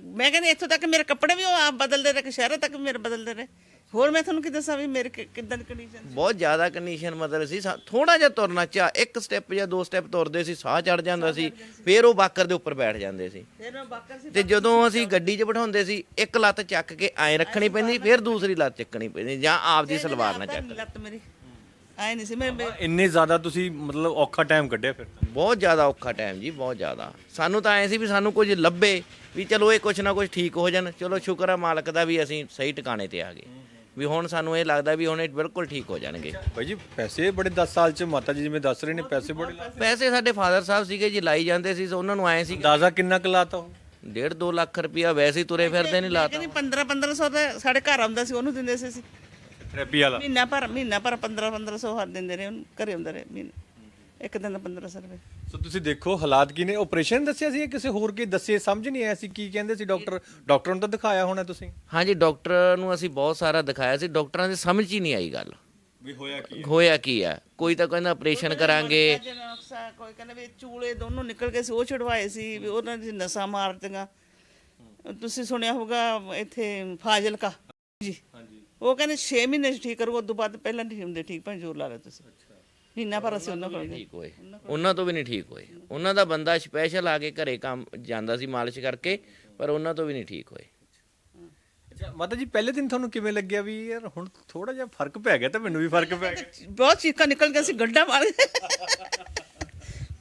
ਮੈਂ ਕਹਿੰਦੀ ਇੱਥੋਂ ਤੱਕ ਮੇਰੇ ਕੱਪੜੇ ਵੀ ਉਹ ਆਪ ਬਦਲਦੇ ਰਹੇ ਸ਼ਹਿਰਾਂ ਤੱਕ ਮੇਰੇ ਬਦਲਦੇ ਰਹੇ। ਹੋਰ ਮੈਂ ਤੁਹਾਨੂੰ ਕੀ ਦੱਸਾਂ ਵੀ ਮੇਰੇ ਕਿੱਦਾਂ ਦੀ ਕੰਡੀਸ਼ਨ ਬਹੁਤ ਜ਼ਿਆਦਾ ਕੰਡੀਸ਼ਨ ਮਤਲਬ ਸੀ। ਥੋੜਾ ਜਿਹਾ ਤੁਰਨਾ ਚਾ ਇੱਕ ਸਟੈਪ ਜਾਂ ਦੋ ਸਟੈਪ ਤੁਰਦੇ ਸੀ ਸਾਹ ਚੜ ਜਾਂਦਾ ਸੀ ਫੇਰ ਉਹ ਬਾਕਰ ਦੇ ਉੱਪਰ ਬੈਠ ਜਾਂਦੇ ਸੀ। ਫਿਰ ਮੈਂ ਬਾਕਰ ਸੀ ਤੇ ਜਦੋਂ ਅਸੀਂ ਗੱਡੀ 'ਚ ਬਿਠਾਉਂਦੇ ਸੀ ਇੱਕ ਲੱਤ ਚੱਕ ਕੇ ਐਂ ਰੱਖਣੀ ਪੈਂਦੀ ਫਿਰ ਦੂਸਰੀ ਲੱਤ ਚੱਕਣੀ ਪੈਂਦੀ ਜਾਂ ਆਪਦੀ ਸਲਵਾਰ ਨਾਲ ਚੱਕ ਲੱਤ ਮੇਰੀ। ਆਏ ਨਹੀਂ ਸੀ ਮੈਂ ਇੰਨੇ ਜ਼ਿਆਦਾ ਤੁਸੀਂ ਮਤਲਬ ਔਖਾ ਟਾਈਮ ਕੱਢਿਆ ਫਿਰ। ਤਾਂ। ਬਹੁਤ ਜ਼ਿਆਦਾ ਔਖਾ ਟਾਈਮ ਜੀ ਬਹੁਤ ਜ਼ਿਆਦਾ। ਸਾਨੂੰ ਤਾਂ ਐ ਸੀ ਵੀ ਸਾਨੂੰ ਕੁਝ ਲੱਭੇ ਵੀ ਚਲੋ ਇਹ ਕੁਛ ਨਾ ਕੁਛ ਠੀਕ ਹੋ ਜਾਣ ਚਲੋ ਸ਼ੁਕਰ ਆ ਮਾਲਕ ਦਾ ਵੀ ਅਸੀਂ ਸਹੀ ਟਿਕਾਣੇ ਤੇ ਆ ਗਏ। ਵੀ ਹੁਣ ਸਾਨੂੰ ਇਹ ਲੱਗਦਾ ਵੀ ਹੁਣ ਇਹ ਬਿਲਕੁਲ ਠੀਕ ਹੋ ਜਾਣਗੇ। ਭਾਈ ਜੀ ਪੈਸੇ ਬੜੇ 10 ਸਾਲ ਚ ਮਾਤਾ ਜੀ ਜਿਵੇਂ ਦੱਸ ਰਹੇ ਨੇ ਪੈਸੇ ਬੜੇ ਪੈਸੇ ਸਾਡੇ ਫਾਦਰ ਸਾਹਿਬ ਸੀਗੇ ਜੀ ਲਾਈ ਜਾਂਦੇ ਸੀ ਤਾਂ ਉਹਨਾਂ ਨੂੰ ਐ ਸੀ ਅੰਦਾਜ਼ਾ ਕਿੰਨਾ ਕੁ ਲਾਤਾ ਉਹ? ਡੇਢ 2 ਲੱਖ ਰੁਪਇਆ ਵੈਸੇ ਹੀ ਤੁਰੇ ਫਿਰਦੇ ਨਹੀਂ ਲਾਤਾ। ਕਹਿੰਦੀ 15 1500 ਤਾਂ ਸਾਡੇ ਘਰ ਆਉਂਦਾ ਸੀ ਉਹਨੂੰ ਦਿੰਦੇ ਸੀ ਅਸੀਂ। ਥੈਰੇਪੀ ਵਾਲਾ? ਮਹੀਨਾ ਭਰ ਮਹੀਨਾ ਭਰ 15 1500 ਹਰ ਦਿੰਦੇ ਰਹੇ ਉਹਨੂੰ ਘਰੇ ਆਉਂਦਾ ਰਹੇ ਮਹੀਨਾ। ਇੱਕ ਦਿਨ ਦਾ 1500 ਰੁਪਏ। ਸੋ ਤੁਸੀਂ ਦੇਖੋ ਹਾਲਾਤ ਕੀ ਨੇ। ਆਪਰੇਸ਼ਨ ਦੱਸਿਆ ਸੀ ਜਾਂ ਕਿਸੇ ਹੋਰ ਕੀ ਦੱਸੇ ਸਮਝ ਨਹੀਂ ਆਇਆ ਸੀ ਕੀ ਕਹਿੰਦੇ ਸੀ ਡਾਕਟਰ? ਡਾਕਟਰ ਨੂੰ ਤਾਂ ਦਿਖਾਇਆ ਹੋਣਾ ਤੁਸੀਂ। ਹਾਂਜੀ ਡਾਕਟਰ ਨੂੰ ਅਸੀਂ ਬਹੁਤ ਸਾਰਾ ਦਿਖਾਇਆ ਸੀ। ਡਾਕਟਰਾਂ ਦੇ ਸਮਝ ਹੀ ਨਹੀਂ ਆਈ ਗੱਲ। ਵੀ ਹੋਇਆ ਕੀ ਹੋਇਆ ਕੀ ਆ ਕੋਈ ਤਾਂ ਕਹਿੰਦਾ ਆਪਰੇਸ਼ਨ ਕਰਾਂਗੇ। ਕੋਈ ਕਹਿੰਦਾ ਵੀ ਚੂਲੇ ਦੋਨੋਂ ਨਿਕਲ ਗਏ ਸੀ ਉਹ ਛੁਡਵਾਏ ਸੀ ਵੀ ਉਹਨਾਂ ਦੀ ਨਸਾਂ ਮਾਰਤੀਆਂ ਤੁਸੀਂ ਸੁਣਿਆ ਹੋਊਗਾ ਇੱਥੇ ਫਾਜ਼ਿਲਕਾ। ਜੀ। ਹਾਂਜੀ। ਉਹ ਕਹਿੰਦੇ 6 ਮਹੀਨੇ ਚ ਠੀਕ ਕਰੂ ਉਸ ਤੋਂ ਬਾਅਦ ਪਹਿਲਾਂ ਨਹੀਂ ਹੁੰਦੇ ਠੀਕ ਭਾਵੇਂ ਜ਼ੋਰ ਲਾ ਲਓ ਤੁਸੀਂ। ਮਹੀਨਾ ਭਰ ਅਸੀਂ ਉਹਨਾਂ ਕੋਲ ਗਏ ਠੀਕ ਹੋਏ। ਉਹਨਾਂ ਤੋਂ ਵੀ ਨਹੀਂ ਠੀਕ ਹੋਏ। ਉਹਨਾਂ ਦਾ ਬੰਦਾ ਸਪੈਸ਼ਲ ਆ ਕੇ ਘਰੇ ਕੰਮ ਜਾਂਦਾ ਸੀ ਮਾਲਿਸ਼ ਕਰਕੇ ਪਰ ਉਹਨਾਂ ਤੋਂ ਵੀ ਨਹੀਂ ਠੀਕ ਹੋਏ। ਅੱਛਾ ਮਾਤਾ ਜੀ ਪਹਿਲੇ ਦਿਨ ਤੁਹਾਨੂੰ ਕਿਵੇਂ ਲੱਗਿਆ ਵੀ ਯਾਰ ਹੁਣ ਥੋੜਾ ਜਿਹਾ ਫ਼ਰਕ ਪੈ ਗਿਆ ਤਾਂ ਮੈਨੂੰ ਵੀ ਫ਼ਰਕ ਪੈ ਗਿਆ। ਬਹੁਤ ਚੀਕਾਂ ਨਿਕਲ ਗਿਆ ਸੀ ਗੱਡਾ ਮਾਰ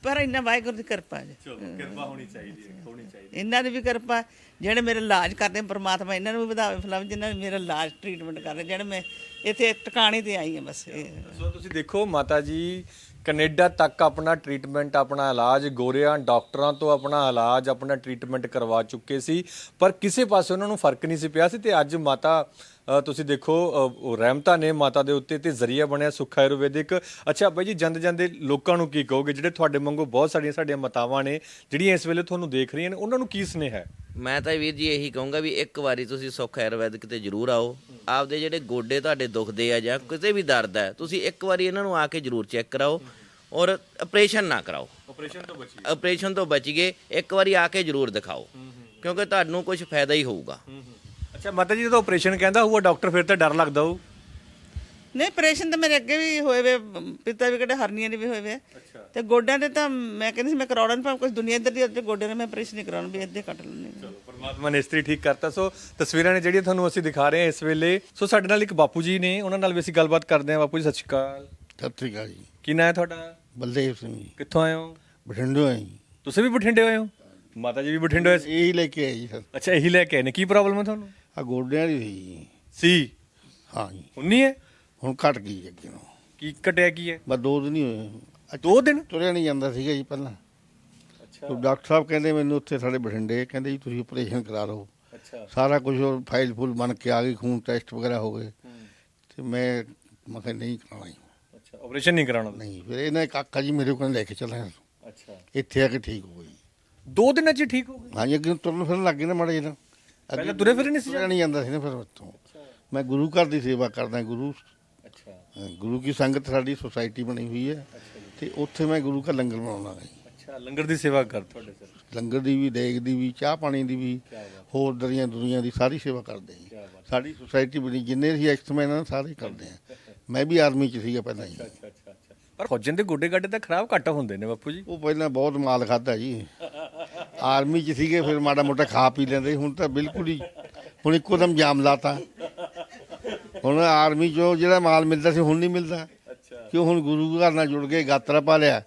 ਪਰ ਇੰਨਾ ਵਾਹਿਗੁਰੂ ਦੀ ਕਿਰਪਾ ਜੀ। ਚਲੋ ਕਿਰਪਾ ਹੋਣੀ ਚਾਹੀਦੀ ਹੈ ਹੋਣੀ ਚਾਹੀਦੀ ਇਹਨਾਂ ਦੀ ਵੀ ਕਿਰਪਾ ਜਿਹੜੇ ਮੇਰੇ ਇਲਾਜ ਕਰਦੇ ਪ੍ਰਮਾਤਮਾ ਇਹਨਾਂ ਨੂੰ ਵੀ ਵਧਾਵੇ ਫਲਾਵੇ ਜਿਨ੍ਹਾਂ ਨੇ ਮੇਰਾ ਇਲਾਜ ਟ੍ਰੀਟਮੈਂਟ ਕਰ ਰਹੇ ਜਿਹੜੇ ਮੈਂ ਇੱਥੇ ਟਿਕਾਣੇ ਤੇ ਆਈ ਹਾਂ ਬਸ ਇਹ। ਸੋ ਤੁਸੀਂ ਦੇਖੋ ਮਾਤਾ ਜੀ ਕੈਨੇਡਾ ਤੱਕ ਆਪਣਾ ਟ੍ਰੀਟਮੈਂਟ ਆਪਣਾ ਇਲਾਜ ਗੋਰਿਆਂ ਡਾਕਟਰਾਂ ਤੋਂ ਆਪਣਾ ਇਲਾਜ ਆਪਣਾ ਟ੍ਰੀਟਮੈਂਟ ਕਰਵਾ ਚੁੱਕੇ ਸੀ। ਪਰ ਕਿਸੇ ਪਾਸੇ ਉਹਨਾਂ ਨੂੰ ਫ਼ਰਕ ਨਹੀਂ ਸੀ ਪਿਆ ਸੀ ਤੇ ਅੱਜ ਮਾਤਾ ਤੁਸੀਂ ਦੇਖੋ ਰਹਿਮਤਾਂ ਨੇ ਮਾਤਾ ਦੇ ਉੱਤੇ ਤੇ ਜ਼ਰੀਆ ਬਣਿਆ ਸੁੱਖ ਆਯੁਰਵੈਦਿਕ। ਅੱਛਾ ਬਾਈ ਜੀ ਜਾਂਦੇ ਜਾਂਦੇ ਲੋਕਾਂ ਨੂੰ ਕੀ ਕਹੋਗੇ? ਜਿਹੜੇ ਤੁਹਾਡੇ ਵਾਂਗੂ ਬਹੁਤ ਸਾਰੀਆਂ ਸਾਡੀਆਂ ਮਾਤਾਵਾਂ ਨੇ ਜਿਹੜੀਆਂ ਇਸ ਵੇਲੇ ਤੁਹਾਨੂੰ ਦੇਖ ਰਹੀਆਂ ਨੇ ਉਹਨਾਂ ਨੂੰ ਕੀ ਸੁਨੇਹਾ ਹੈ? ਮੈਂ ਤਾਂ ਵੀਰ ਜੀ ਇਹੀ ਕਹੂੰਗਾ ਵੀ ਇੱਕ ਵਾਰੀ ਤੁਸੀਂ ਸੁੱਖ ਆਯੁਰਵੈਦਿਕ ਤੇ ਜ਼ਰੂਰ ਆਓ। ਆਪਦੇ ਜਿਹੜੇ ਗੋਡੇ ਤੁਹਾਡੇ ਦੁਖਦੇ ਆ ਜਾਂ ਕਿਸੇ ਵੀ ਦਰਦ ਹੈ ਤੁਸੀਂ ਇੱਕ ਵਾਰੀ ਇਹਨਾਂ ਨੂੰ ਆ ਕੇ ਜ਼ਰੂਰ ਚੈੱਕ ਕਰਾਓ ਔਰ ਆਪਰੇਸ਼ਨ ਨਾ ਕਰਾਓ। ਆਪਰੇਸ਼ਨ ਤੋਂ ਬਚੀ ਆਪਰੇਸ਼ਨ ਤੋਂ ਬਚੀਏ ਇੱਕ ਵਾਰੀ ਆ ਕੇ ਜ਼ਰੂਰ ਦਿਖਾਓ ਕਿਉਂਕਿ ਤੁਹਾਨੂੰ ਕੁਝ ਫਾਇਦਾ ਹੀ ਹੋਊਗਾ। ਅੱਛਾ ਮਾਤਾ ਜੀ ਜਦੋਂ ਆਪਰੇਸ਼ਨ ਕਹਿੰਦਾ ਹੋਊਗਾ ਡਾਕਟਰ ਫਿਰ ਤਾਂ ਡਰ ਲੱਗਦਾ ਹੋਊ। ਨਹੀਂ ਆਪਰੇਸ਼ਨ ਤਾਂ ਮੇਰੇ ਅੱਗੇ ਵੀ ਹੋਏ ਵੇ ਪਿੱਤਾ ਵੀ ਕਿਹੜੇ ਹਰਨੀਆਂ ਦੇ ਵੀ ਹੋਏ ਵੇ। ਆ। ਤੇ ਗੋਡਿਆਂ ਦੇ ਤਾਂ ਮੈਂ ਕਹਿੰਦੀ ਸੀ ਮੈਂ ਕਰਾਉਣਾ ਨਹੀਂ ਪਰ ਕੁਝ ਦੁਨੀਆ ਇੱਧਰ ਦੀ ਅੱਜ ਗੋਡਿਆਂ ਦੇ ਮੈਂ ਆਪਰੇਸ਼ਨ ਨਹੀਂ ਕਰਾਉਣਾ ਵੀ ਇੱਥੇ ਕੱਟ ਲੈਣੇ ਪਰਮਾਤਮਾ ਨੇ ਇਸਤਰੀ ਠੀਕ ਕਰਤਾ। ਸੋ ਤਸਵੀਰਾਂ ਨੇ ਜਿਹੜੀਆਂ ਤੁਹਾਨੂੰ ਅਸੀਂ ਦਿਖਾ ਰਹੇ ਹਾਂ ਇਸ ਵੇਲੇ। ਸੋ ਸਾਡੇ ਨਾਲ ਇੱਕ ਬਾਪੂ ਜੀ ਨੇ ਉਹਨਾਂ ਨਾਲ ਵੀ ਅਸੀਂ ਗੱਲਬਾਤ ਕਰਦੇ ਹਾਂ। ਬਾਪੂ ਜੀ ਸਤਿ ਸ਼੍ਰੀ ਅਕਾਲ। ਸਤਿ ਸ੍ਰੀ ਅਕਾਲ ਜੀ। ਕੀ ਨਾਂ ਹੈ ਤੁਹਾਡਾ? ਬਲਦੇਵ ਸਿੰਘ ਜੀ। ਕਿੱਥੋਂ ਆਏ ਹੋ? ਬਠਿੰਡੋਂ ਆਏ ਜੀ। ਤੁਸੀਂ ਵੀ ਬਠਿੰਡੇ ਹੋਏ ਹੋ? ਮਾਤਾ ਜੀ ਵੀ ਬਠਿੰਡੇ ਹੋਏ ਸੀ? ਇਹੀ ਲੈ ਕੇ ਆਏ ਜੀ ਸਰ। ਅੱਛਾ ਇਹੀ ਲੈ ਕੇ ਆਏ ਨੇ। ਕੀ ਪ੍ਰੋਬਲਮ ਹੈ ਤੁਹਾਨੂੰ? ਆ ਗੋਡਿਆਂ ਦੀ ਸੀ ਜੀ। ਸੀ? ਹਾਂ ਜੀ। ਉਨੀ ਹੈ? ਹੁਣ ਘਟ ਗਈ ਅੱਗੇ ਨੂੰ ਕੀ ਕਟਿਆ ਕੀ ਹੈ? ਬਸ ਦੋ ਦਿਨ ਹੀ ਹੋਏ। ਅੱਜ ਦੋ ਦਿਨ? ਤੁਰਿਆ ਨਹੀਂ ਜਾਂਦਾ ਸੀਗਾ ਜੀ ਪਹਿਲਾਂ। ਅੱਛਾ। ਡਾਕਟਰ ਸਾਹਿਬ ਕਹਿੰਦੇ ਮੈਨੂੰ ਉੱਥੇ ਸਾਡੇ ਬਠਿੰਡੇ ਕਹਿੰਦੇ ਜੀ ਤੁਸੀਂ ਆਪਰੇਸ਼ਨ ਕਰਾ ਲਓ। ਅੱਛਾ। ਸਾਰਾ ਕੁਝ ਫਾਈਲ ਫੁੱਲ ਬਣ ਕੇ ਆ ਗਈ ਖੂਨ ਟੈਸਟ ਵਗੈਰਾ ਹੋ ਗਏ। ਤੇ ਮੈਂ ਮੈਂ ਕਿਹਾ ਨਹੀਂ ਕਰਾਉਣਾ ਜੀ। ਅੱਛਾ ਆਪਰੇਸ਼ਨ ਨਹੀਂ ਕਰਾਉਣਾ ਨਹੀਂ ਫਿਰ ਇਹਨਾਂ ਇੱਕ ਕਾਕਾ ਜੀ ਮੇਰੇ ਕੋਲ ਲੈ ਕੇ ਚੱਲਿਆ ਅੱਛਾ। ਇੱਥੇ ਆ ਕੇ ਠੀਕ ਹੋ ਗਈ। ਦੋ ਦਿਨਾਂ 'ਚ ਹੀ ਠੀਕ ਹੋ ਗਏ? ਹਾਂਜੀ ਅੱਗੇ ਨੂੰ ਤੁਰਨ ਫਿਰਨ ਲੱਗ ਗਏ ਨਾ ਮਾੜੇ ਜਿਹੇ। ਪਹਿਲਾਂ ਤੁਰੇ ਫਿਰੇ ਨਹੀਂ ਸੀ ਤੁਰਿਆ ਨਹੀਂ ਜਾਂਦਾ ਸੀ ਨਾ ਫਿਰ ਉੱਥੋਂ। ਮੈਂ ਗੁਰੂ ਘਰ ਦੀ ਸੇਵਾ ਕਰਦਾ ਗੁਰੂ। ਅੱਛਾ। ਅ, ਗੁਰੂ ਕੀ ਸੰਗਤ ਸਾਡੀ ਸੁਸਾਇਟੀ ਬਣੀ ਹੋਈ ਹੈ। ਤੇ ਉੱਥੇ ਮੈਂ ਗੁਰੂ ਘਰ ਲੰਗਰ ਬਣਾਉਣਾ ਹੈ ਅੱਛਾ ਲੰਗਰ ਦੀ ਸੇਵਾ ਕਰ ਤੁਹਾਡੇ ਸਰ। ਲੰਗਰ ਦੀ ਵੀ ਦੇਗ ਦੀ ਵੀ ਚਾਹ ਪਾਣੀ ਦੀ ਵੀ ਹੋਰ ਦਰੀਆਂ ਦੁਨੀਆਂ ਦੀ ਸਾਰੀ ਸੇਵਾ ਕਰਦੇ ਹਾਂ ਸਾਡੀ ਸੁਸਾਇਟੀ ਬਣੀ ਜਿੰਨੇ ਵੀ ਐਕਸਮੈਨ ਹਨ ਸਾਰੇ ਕਰਦੇ ਆ। ਮੈਂ ਵੀ ਆਰਮੀ ਚ ਸੀਗਾ ਪਹਿਲਾਂ ਹੀ। ਅੱਛਾ ਅੱਛਾ ਅੱਛਾ ਪਰ ਫੌਜਨ ਦੇ ਗੋਡੇ ਗੱਡੇ ਤਾਂ ਖਰਾਬ ਘੱਟ ਹੁੰਦੇ ਨੇ ਬਾਪੂ ਜੀ। ਉਹ ਪਹਿਲਾਂ ਬਹੁਤ ਮਾਲ ਖਾਦਾ ਜੀ। ਆਰਮੀ ਚ ਸੀਗੇ ਫਿਰ ਮਾੜਾ ਮੋਟਾ ਖਾ ਪੀ ਲੈਂਦੇ। ਹੁਣ ਤਾਂ ਬਿਲਕੁਲ ਹੀ ਹੁਣ ਇੱਕੋ ਦਮ ਜਾਮ ਲਾਤਾ। ਹੁਣ ਆਰਮੀ ਚੋਂ ਜਿਹੜਾ ਮਾਲ ਮਿਲਦਾ ਸੀ ਹੁਣ ਨਹੀਂ ਮਿਲਦਾ। ਕਿਉਂ ਹੁਣ ਗੁਰੂ ਘਰ ਨਾਲ ਜੁੜ ਕੇ ਗਾਤਰਾ ਪਾ ਲਿਆ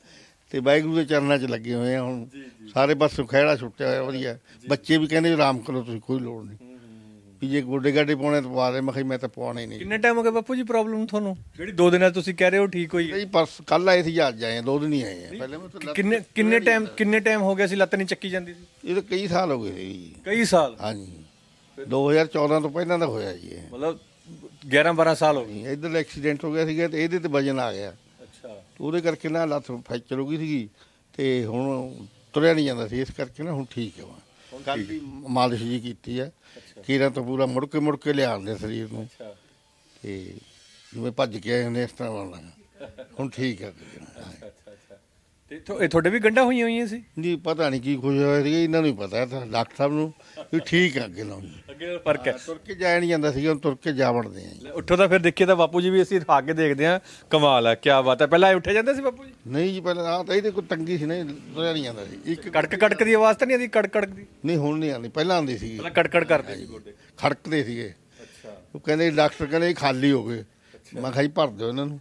ਤੇ ਵਾਹਿਗੁਰੂ ਦੇ ਚਰਨਾਂ 'ਚ ਲੱਗੇ ਹੋਏ ਆ ਹੁਣ। ਸਾਰੇ ਪਾਸੇ ਖਹਿੜਾ ਛੁੱਟਿਆ ਹੋਇਆ ਵਧੀਆ। ਬੱਚੇ ਵੀ ਕਹਿੰਦੇ ਆਰਾਮ ਕਰੋ ਤੁਸੀਂ ਕੋਈ ਲੋੜ ਨਹੀਂ। ਵੀ ਜੇ ਗੋਡੇ ਗਾਡੇ ਪਾਉਣੇ ਤਾਂ ਪਵਾ ਦੇ। ਮੈਂ ਕਿਹਾ ਜੀ ਮੈਂ ਤਾਂ ਨਹੀਂ। ਕਿੰਨੇ ਟਾਈਮ ਹੋ ਗਿਆ ਬਾਪੂ ਜੀ ਪ੍ਰੋਬਲਮ ਤੁਹਾਨੂੰ? ਜਿਹੜੀ ਦੋ ਦਿਨਾਂ ਤੁਸੀਂ ਕਹਿ ਰਹੇ ਹੋ ਠੀਕ ਹੋਈ ਹੈ। ਜੀ ਪਰਸ ਕੱਲ ਆਏ ਸੀ ਜਾਂ ਅੱਜ ਆਏ ਆ ਦੋ ਦਿਨ ਹੀ ਆਏ ਆ ਪਹਿਲੇ ਮੈਂ ਤਾਂ ਕਿੰਨੇ ਕਿੰਨੇ ਟਾਈਮ ਕਿੰਨੇ ਟਾਈਮ ਹੋ ਗਿਆ ਸੀ ਲੱਤ ਨਹੀਂ ਚੱਕੀ ਜਾਂਦੀ ਸੀ? ਇਹ ਤਾਂ ਕਈ ਸਾਲ ਹੋ ਗਏ ਜੀ ਕਈ ਸਾਲ? ਹਾਂਜੀ। 2014 ਤੋਂ ਪਹਿਲਾਂ ਦਾ ਹੋਇਆ ਜੀ ਇਹ। ਮਤਲਬ 11 12 ਸਾਲ ਹੋ ਗਏ। ਇੱਧਰ ਐਕਸੀਡੈਂਟ ਹੋ ਗਿਆ ਸੀਗਾ ਤੇ ਇਹਦੇ ਤੇ ਵਜਨ ਆ ਗਿਆ। ਅੱਛਾ। ਉਹਦੇ ਕਰਕੇ ਨਾ ਲੱਤ ਫ੍ਰੈਕਚਰ ਹੋ ਗਈ ਸੀਗੀ ਤੇ ਹੁਣ ਤੁਰਿਆ ਨਹੀਂ ਜਾਂਦਾ ਸੀ। ਇਸ ਕਰਕੇ ਨਾ ਹੁਣ ਠੀਕ ਹੈ ਵਾ ਕੱਲ ਦੀ ਮਾਲਿਸ਼ ਜੀ ਕੀਤੀ ਹੈ। ਕੀਰਾਂ ਤੋਂ ਪੂਰਾ ਮੁੜ ਕੇ ਮੁੜ ਕੇ ਲਿਆਉਂਦੇ ਸਰੀਰ ਨੂੰ। ਅੱਛਾ। ਤੇ ਜਿਵੇਂ ਭੱਜ ਕੇ ਆਏ ਹੁੰਦੇ ਇਸ ਤਰ੍ਹਾਂ ਬਣ ਲੱਗਾ ਹੁਣ ਠੀਕ ਹੈ। ਤੇ ਥੋ- ਇਹ ਤੁਹਾਡੇ ਵੀ ਗੰਢਾਂ ਹੋਈਆਂ ਹੋਈਆਂ ਸੀ? ਨਹੀਂ ਪਤਾ ਨਹੀਂ ਕੀ ਕੁਝ ਹੋਇਆ ਸੀਗਾ ਇਹਨਾਂ ਨੂੰ ਹੀ ਪਤਾ ਤਾਂ ਡਾਕਟਰ ਸਾਹਿਬ ਨੂੰ ਵੀ ਠੀਕ ਹੈ ਅੱਗੇ ਲਾਉਣੀ ਅੱਗੇ ਨਾਲ ਫ਼ਰਕ ਹੈ। ਤੁਰ ਕੇ ਜਾਇਆ ਨਹੀਂ ਜਾਂਦਾ ਸੀਗਾ ਹੁਣ ਤੁਰ ਕੇ ਜਾ ਵੜਦੇ ਆ ਜੀ। ਉੱਠੋ ਤਾਂ ਫਿਰ ਦੇਖੀਏ ਤਾਂ ਬਾਪੂ ਜੀ ਵੀ ਅਸੀਂ ਆ ਕੇ ਦੇਖਦੇ ਹਾਂ ਕਮਾਲ ਹੈ ਕੀ ਬਾਤ ਹੈ। ਪਹਿਲਾਂ ਇਹ ਉੱਠੇ ਜਾਂਦੇ ਸੀ ਬਾਪੂ ਜੀ? ਨਹੀਂ ਜੀ ਪਹਿਲਾਂ ਆ ਤਾਂ ਇਹਦੇ ਕੋਈ ਤੰਗੀ ਸੀ ਨਹੀਂ ਤੁਰਿਆ ਨਹੀਂ ਜਾਂਦਾ ਸੀ। ਇੱਕ ਕੜਕ ਕੜਕ ਦੀ ਆਵਾਜ਼ ਤਾਂ ਨਹੀਂ ਆਦੀ ਕੜਕ ਕੜਕ ਦੀ? ਨਹੀਂ ਹੁਣ ਨਹੀਂ ਆਉਂਦੀ ਪਹਿਲਾਂ ਆਉਂਦੀ ਸੀ। ਪਹਿਲਾਂ ਕੜਕੜ ਕਰਦੇ ਸੀ ਗੋਡੇ। ਖੜਕਦੇ ਸੀਗੇ। ਅੱਛਾ। ਉਹ ਕਹਿੰਦੇ ਡਾਕਟਰ ਕਹਿੰਦੇ ਇਹ ਖਾਲੀ ਹੋ ਗਏ। ਮੈਂ ਕਿਹਾ ਜੀ ਭਰ ਦਿਓ ਇਹਨਾਂ ਨੂੰ।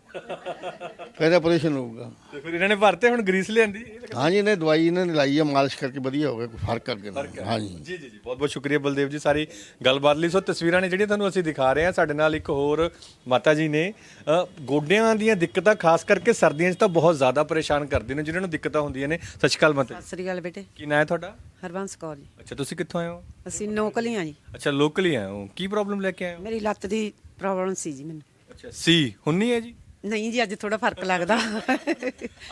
ਕਹਿੰਦਾ ਆਪਰੇਸ਼ਨ ਹੋਊਗਾ। ਤੇ ਫਿਰ ਇਹਨਾਂ ਨੇ ਭਰਤੇ ਹੁਣ ਗਰੀਸ ਲਿਆਂਦੀ। ਹਾਂਜੀ ਇਹਨੇ ਦਵਾਈ ਇਹਨਾਂ ਨੇ ਲਾਈ ਹੈ ਮਾਲਿਸ਼ ਕਰਕੇ ਵਧੀਆ ਹੋ ਗਿਆ ਕੋਈ ਫ਼ਰਕ ਕਰ ਗਿਆ ਹਾਂਜੀ। ਜੀ ਜੀ ਜੀ ਬਹੁਤ ਬਹੁਤ ਸ਼ੁਕਰੀਆ ਬਲਦੇਵ ਜੀ ਸਾਰੀ ਗੱਲਬਾਤ ਲਈ। ਸੋ ਤਸਵੀਰਾਂ ਨੇ ਜਿਹੜੀਆਂ ਤੁਹਾਨੂੰ ਅਸੀਂ ਦਿਖਾ ਰਹੇ ਹਾਂ ਸਾਡੇ ਨਾਲ ਇੱਕ ਹੋਰ ਮਾਤਾ ਜੀ ਨੇ। ਅ, ਗੋਡਿਆਂ ਦੀਆਂ ਦਿੱਕਤਾਂ ਖਾਸ ਕਰਕੇ ਸਰਦੀਆਂ 'ਚ ਤਾਂ ਬਹੁਤ ਜ਼ਿਆਦਾ ਪਰੇਸ਼ਾਨ ਕਰਦੀਆਂ ਨੇ ਜਿਨ੍ਹਾਂ ਨੂੰ ਦਿੱਕਤਾਂ ਹੁੰਦੀਆਂ ਨੇ। ਸਤਿ ਸ਼੍ਰੀ ਅਕਾਲ ਮਾਤਾ ਸਤਿ ਜੀ ਸ੍ਰੀ ਅਕਾਲ ਬੇਟੇ। ਕੀ ਨਾਂ ਹੈ ਤੁਹਾਡਾ? ਹਰਬੰਸ ਕੌਰ ਜੀ। ਅੱਛਾ ਤੁਸੀਂ ਕਿੱਥੋਂ ਆਏ ਹੋ? ਅਸੀਂ ਨੌਕਲੀਆਂ ਜੀ। ਅੱਛਾ ਲੋਕਲੀ ਆਏ ਹੋ। ਕੀ ਪ੍ਰੋਬਲਮ ਲੈ ਕੇ ਆਏ ਹੋ? ਮੇਰੀ ਲੱਤ ਦੀ ਪ੍ਰੋਬਲਮ ਸੀ ਜੀ ਮੈਨੂੰ। ਅੱਛਾ ਸੀ। ਹੁੰਨੀ ਹੈ ਜੀ? ਨਹੀਂ ਜੀ ਅੱਜ ਥੋੜਾ ਫ਼ਰਕ ਲੱਗਦਾ।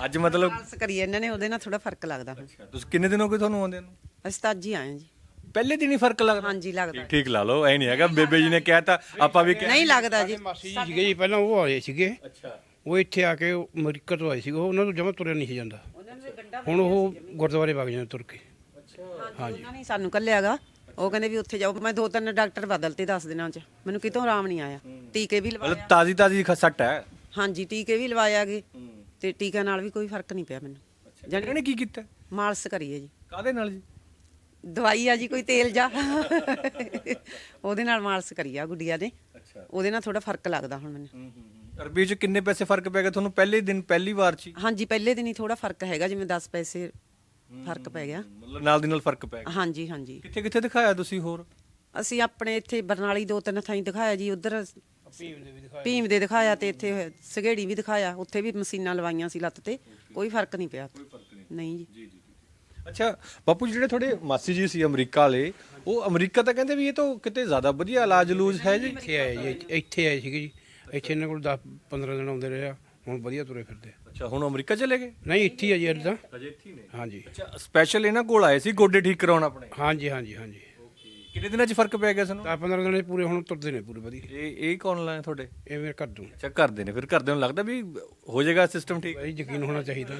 ਅੱਜ ਮਤਲਬ ਮਾਲਸ ਕਰੀ ਇਹਨਾਂ ਨੇ ਉਹਦੇ ਨਾਲ ਥੋੜਾ ਫ਼ਰਕ ਲੱਗਦਾ। ਹੁਣ ਤੁਸੀਂ ਕਿੰਨੇ ਦਿਨ ਹੋ ਗਏ ਤੁਹਾਨੂੰ ਆਉਂਦੇ ਨੂੰ? ਅਸੀਂ ਤਾਂ ਅੱਜ ਹੀ ਆਏ ਹਾਂ ਜੀ। ਪਹਿਲੇ ਦਿਨ ਹੀ ਫ਼ਰਕ ਲੱਗਦਾ? ਹਾਂਜੀ ਲੱਗਦਾ। ਠੀਕ ਲਾ ਲਓ ਐ ਨਹੀਂ ਹੈਗਾ ਬੇਬੇ ਜੀ ਨੇ ਕਿਹਾ ਤਾਂ ਆਪਾਂ ਵੀ ਕਿਹਾ ਨਹੀਂ ਲੱਗਦਾ ਜੀ। ਮਾਸੀ ਜੀ ਸੀਗੇ ਜੀ ਪਹਿਲਾਂ ਉਹ ਆਏ ਸੀਗੇ। ਅੱਛਾ। ਉਹ ਇੱਥੇ ਆ ਕੇ ਅਮਰੀਕਾ ਤੋਂ ਆਏ ਸੀਗੇ ਉਹ ਉਹਨਾਂ ਤੋਂ ਜਮਾ ਤੁਰਿਆ ਨਹੀਂ ਸੀ ਜਾਂਦਾ। ਹੁਣ ਉਹ ਗੁਰਦੁਆਰੇ ਵਗ ਜਾਂਦੇ ਤੁਰ ਕੇ। ਉਹਨਾਂ ਨੇ ਸਾਨੂੰ ਕੱਲਿਆਗਾ ਉਹ ਕਹਿੰਦੇ ਵੀ ਉੱਥੇ ਜਾਓ ਮੈਂ ਦੋ ਤਿੰਨ ਡਾਕਟਰ ਬਦਲਤੇ 10 ਦਿਨਾਂ ਚ। ਮੈਨੂੰ ਕਿਤੋਂ ਆਰਾਮ ਨਹੀਂ ਆਇਆ। ਟੀਕੇ ਵੀ ਮਤਲਬ ਲਵਾਇਆ ਤਾਜ਼ੀ ਤਾਜ਼ੀ ਸੱਟ ਹੈ। ਹਾਂਜੀ ਟੀਕੇ ਵੀ ਲਵਾਇਆਗੇ ਤੇ ਟੀਕਾ ਨਾਲ ਵੀ ਕੋਈ ਫ਼ਰਕ ਨਹੀਂ ਪਿਆ ਮੈਨੂੰ। ਇਹਨਾਂ ਜਾਨੀ ਨੇ ਕੀ ਕੀਤਾ? ਮਾਲਸ ਕਰੀਏ ਜੀ। ਕਾਦੇ ਨਾਲ ਜੀ? ਦਵਾਈ ਆ ਜੀ ਕੋਈ ਤੇਲ ਜਾ। ਉਹਦੇ ਨਾਲ ਮਾਲਸ ਕਰੀ ਆ ਗੁੱਡੀਆ ਨੇ। ਅੱਛਾ। ਉਹਦੇ ਨਾਲ ਥੋੜਾ ਫ਼ਰਕ ਲੱਗਦਾ ਹੁਣ ਮੈਨੂੰ। ਅਰਬੀ ਚ ਕਿੰਨੇ ਪੈਸੇ ਫ਼ਰਕ ਪੈ ਗਿਆ ਤੁਹਾਨੂੰ ਪਹਿਲੇ ਦਿਨ ਪਹਿਲੀ ਵਾਰ ਚ ਹੀ? ਹਾਂਜੀ ਪਹਿਲੇ ਦਿਨ ਹੀ ਥੋੜਾ ਫ਼ਰਕ ਹੈਗਾ ਜਿਵੇਂ 10 ਪੈਸੇ ਫ਼ਰਕ ਪੈ ਗਿਆ। ਮਤਲਬ ਨਾਲ ਦੀ ਨਾਲ ਫ਼ਰਕ ਪੈ ਗਿਆ। ਹਾਂਜੀ ਹਾਂਜੀ। ਕਿੱਥੇ ਕਿੱਥੇ ਦਿਖਾਇਆ ਤੁਸੀਂ ਹੋਰ? ਅਸੀਂ ਆਪਣੇ ਇੱਥੇ ਬਰਨਾਲੀ ਦੋ ਤਿੰਨ ਥਾਈਂ ਦਿਖਾਇਆ ਜੀ ਉਧਰ ਭੀਮ ਦੇ ਦਿਖਾਇਆ ਤੇ ਇੱਥੇ ਸਗੇੜੀ ਵੀ ਦਿਖਾਇਆ ਉੱਥੇ ਵੀ ਮਸ਼ੀਨਾਂ ਲਵਾਈਆਂ ਸੀ ਲੱਤ ਤੇ ਕੋਈ ਫ਼ਰਕ ਨਹੀਂ ਪਿਆ। ਨਹੀਂ ਜੀ। ਅੱਛਾ ਬਾਪੂ ਜੀ ਜਿਹੜੇ ਤੁਹਾਡੇ ਮਾਸੀ ਜੀ ਸੀ ਅਮਰੀਕਾ ਵਾਲੇ ਉਹ ਅਮਰੀਕਾ ਤਾਂ ਕਹਿੰਦੇ ਵੀ ਇਹ ਤਾਂ ਕਿਤੇ ਜ਼ਿਆਦਾ ਵਧੀਆ ਇਲਾਜ ਲੂਜ ਹੈ ਜੀ? ਇੱਥੇ ਆਏ ਜੀ ਇੱਥੇ- ਇੱਥੇ ਆਏ ਸੀਗੇ ਜੀ। ਇੱਥੇ ਇਹਨਾਂ ਕੋਲ 10 15 ਦਿਨ ਆਉਂਦੇ ਰਹੇ ਆ ਹੁਣ ਵਧੀਆ ਤੁਰੇ ਫਿਰਦੇ ਆ। ਅੱਛਾ ਹੁਣ ਅਮਰੀਕਾ ਚਲੇ ਗਏ? ਨਹੀਂ ਇੱਥੇ ਹੀ ਆ ਜੀ ਅੱਜ ਤਾਂ। ਅਜੇ ਇੱਥੇ ਨੇ। ਹਾਂਜੀ। ਅੱਛਾ ਸਪੈਸ਼ਲ ਇਹਨਾਂ ਕੋਲ ਆਏ ਸੀ ਗੋਡੇ ਠੀਕ ਕਰਾਉਣ ਆਪਣੇ? ਹਾਂਜੀ ਹਾਂਜੀ ਹਾਂਜੀ। ਕਿੰਨੇ ਦਿਨਾਂ 'ਚ ਫ਼ਰਕ ਪੈ ਗਿਆ ਸਾਨੂੰ ਤਾਂ 15 ਦਿਨ ਪੂਰੇ ਹੁਣ ਤੁਰਦੇ ਨੇ ਪੂਰੇ ਵਧੀਆ। ਇਹ ਇਹ ਕੌਣ ਲਾਏ ਤੁਹਾਡੇ? ਇਹ ਮੇਰੇ ਘਰ ਤੋਂ ਅੱਛਾ ਕਰਦੇ ਨੇ। ਫਿਰ ਕਰਦੇ ਨੂੰ ਲੱਗਦਾ ਵੀ ਹੋ ਜਾਏਗਾ ਸਿਸਟਮ ਠੀਕ? ਬਈ ਯਕੀਨ ਹੋਣਾ ਚਾਹੀਦਾ।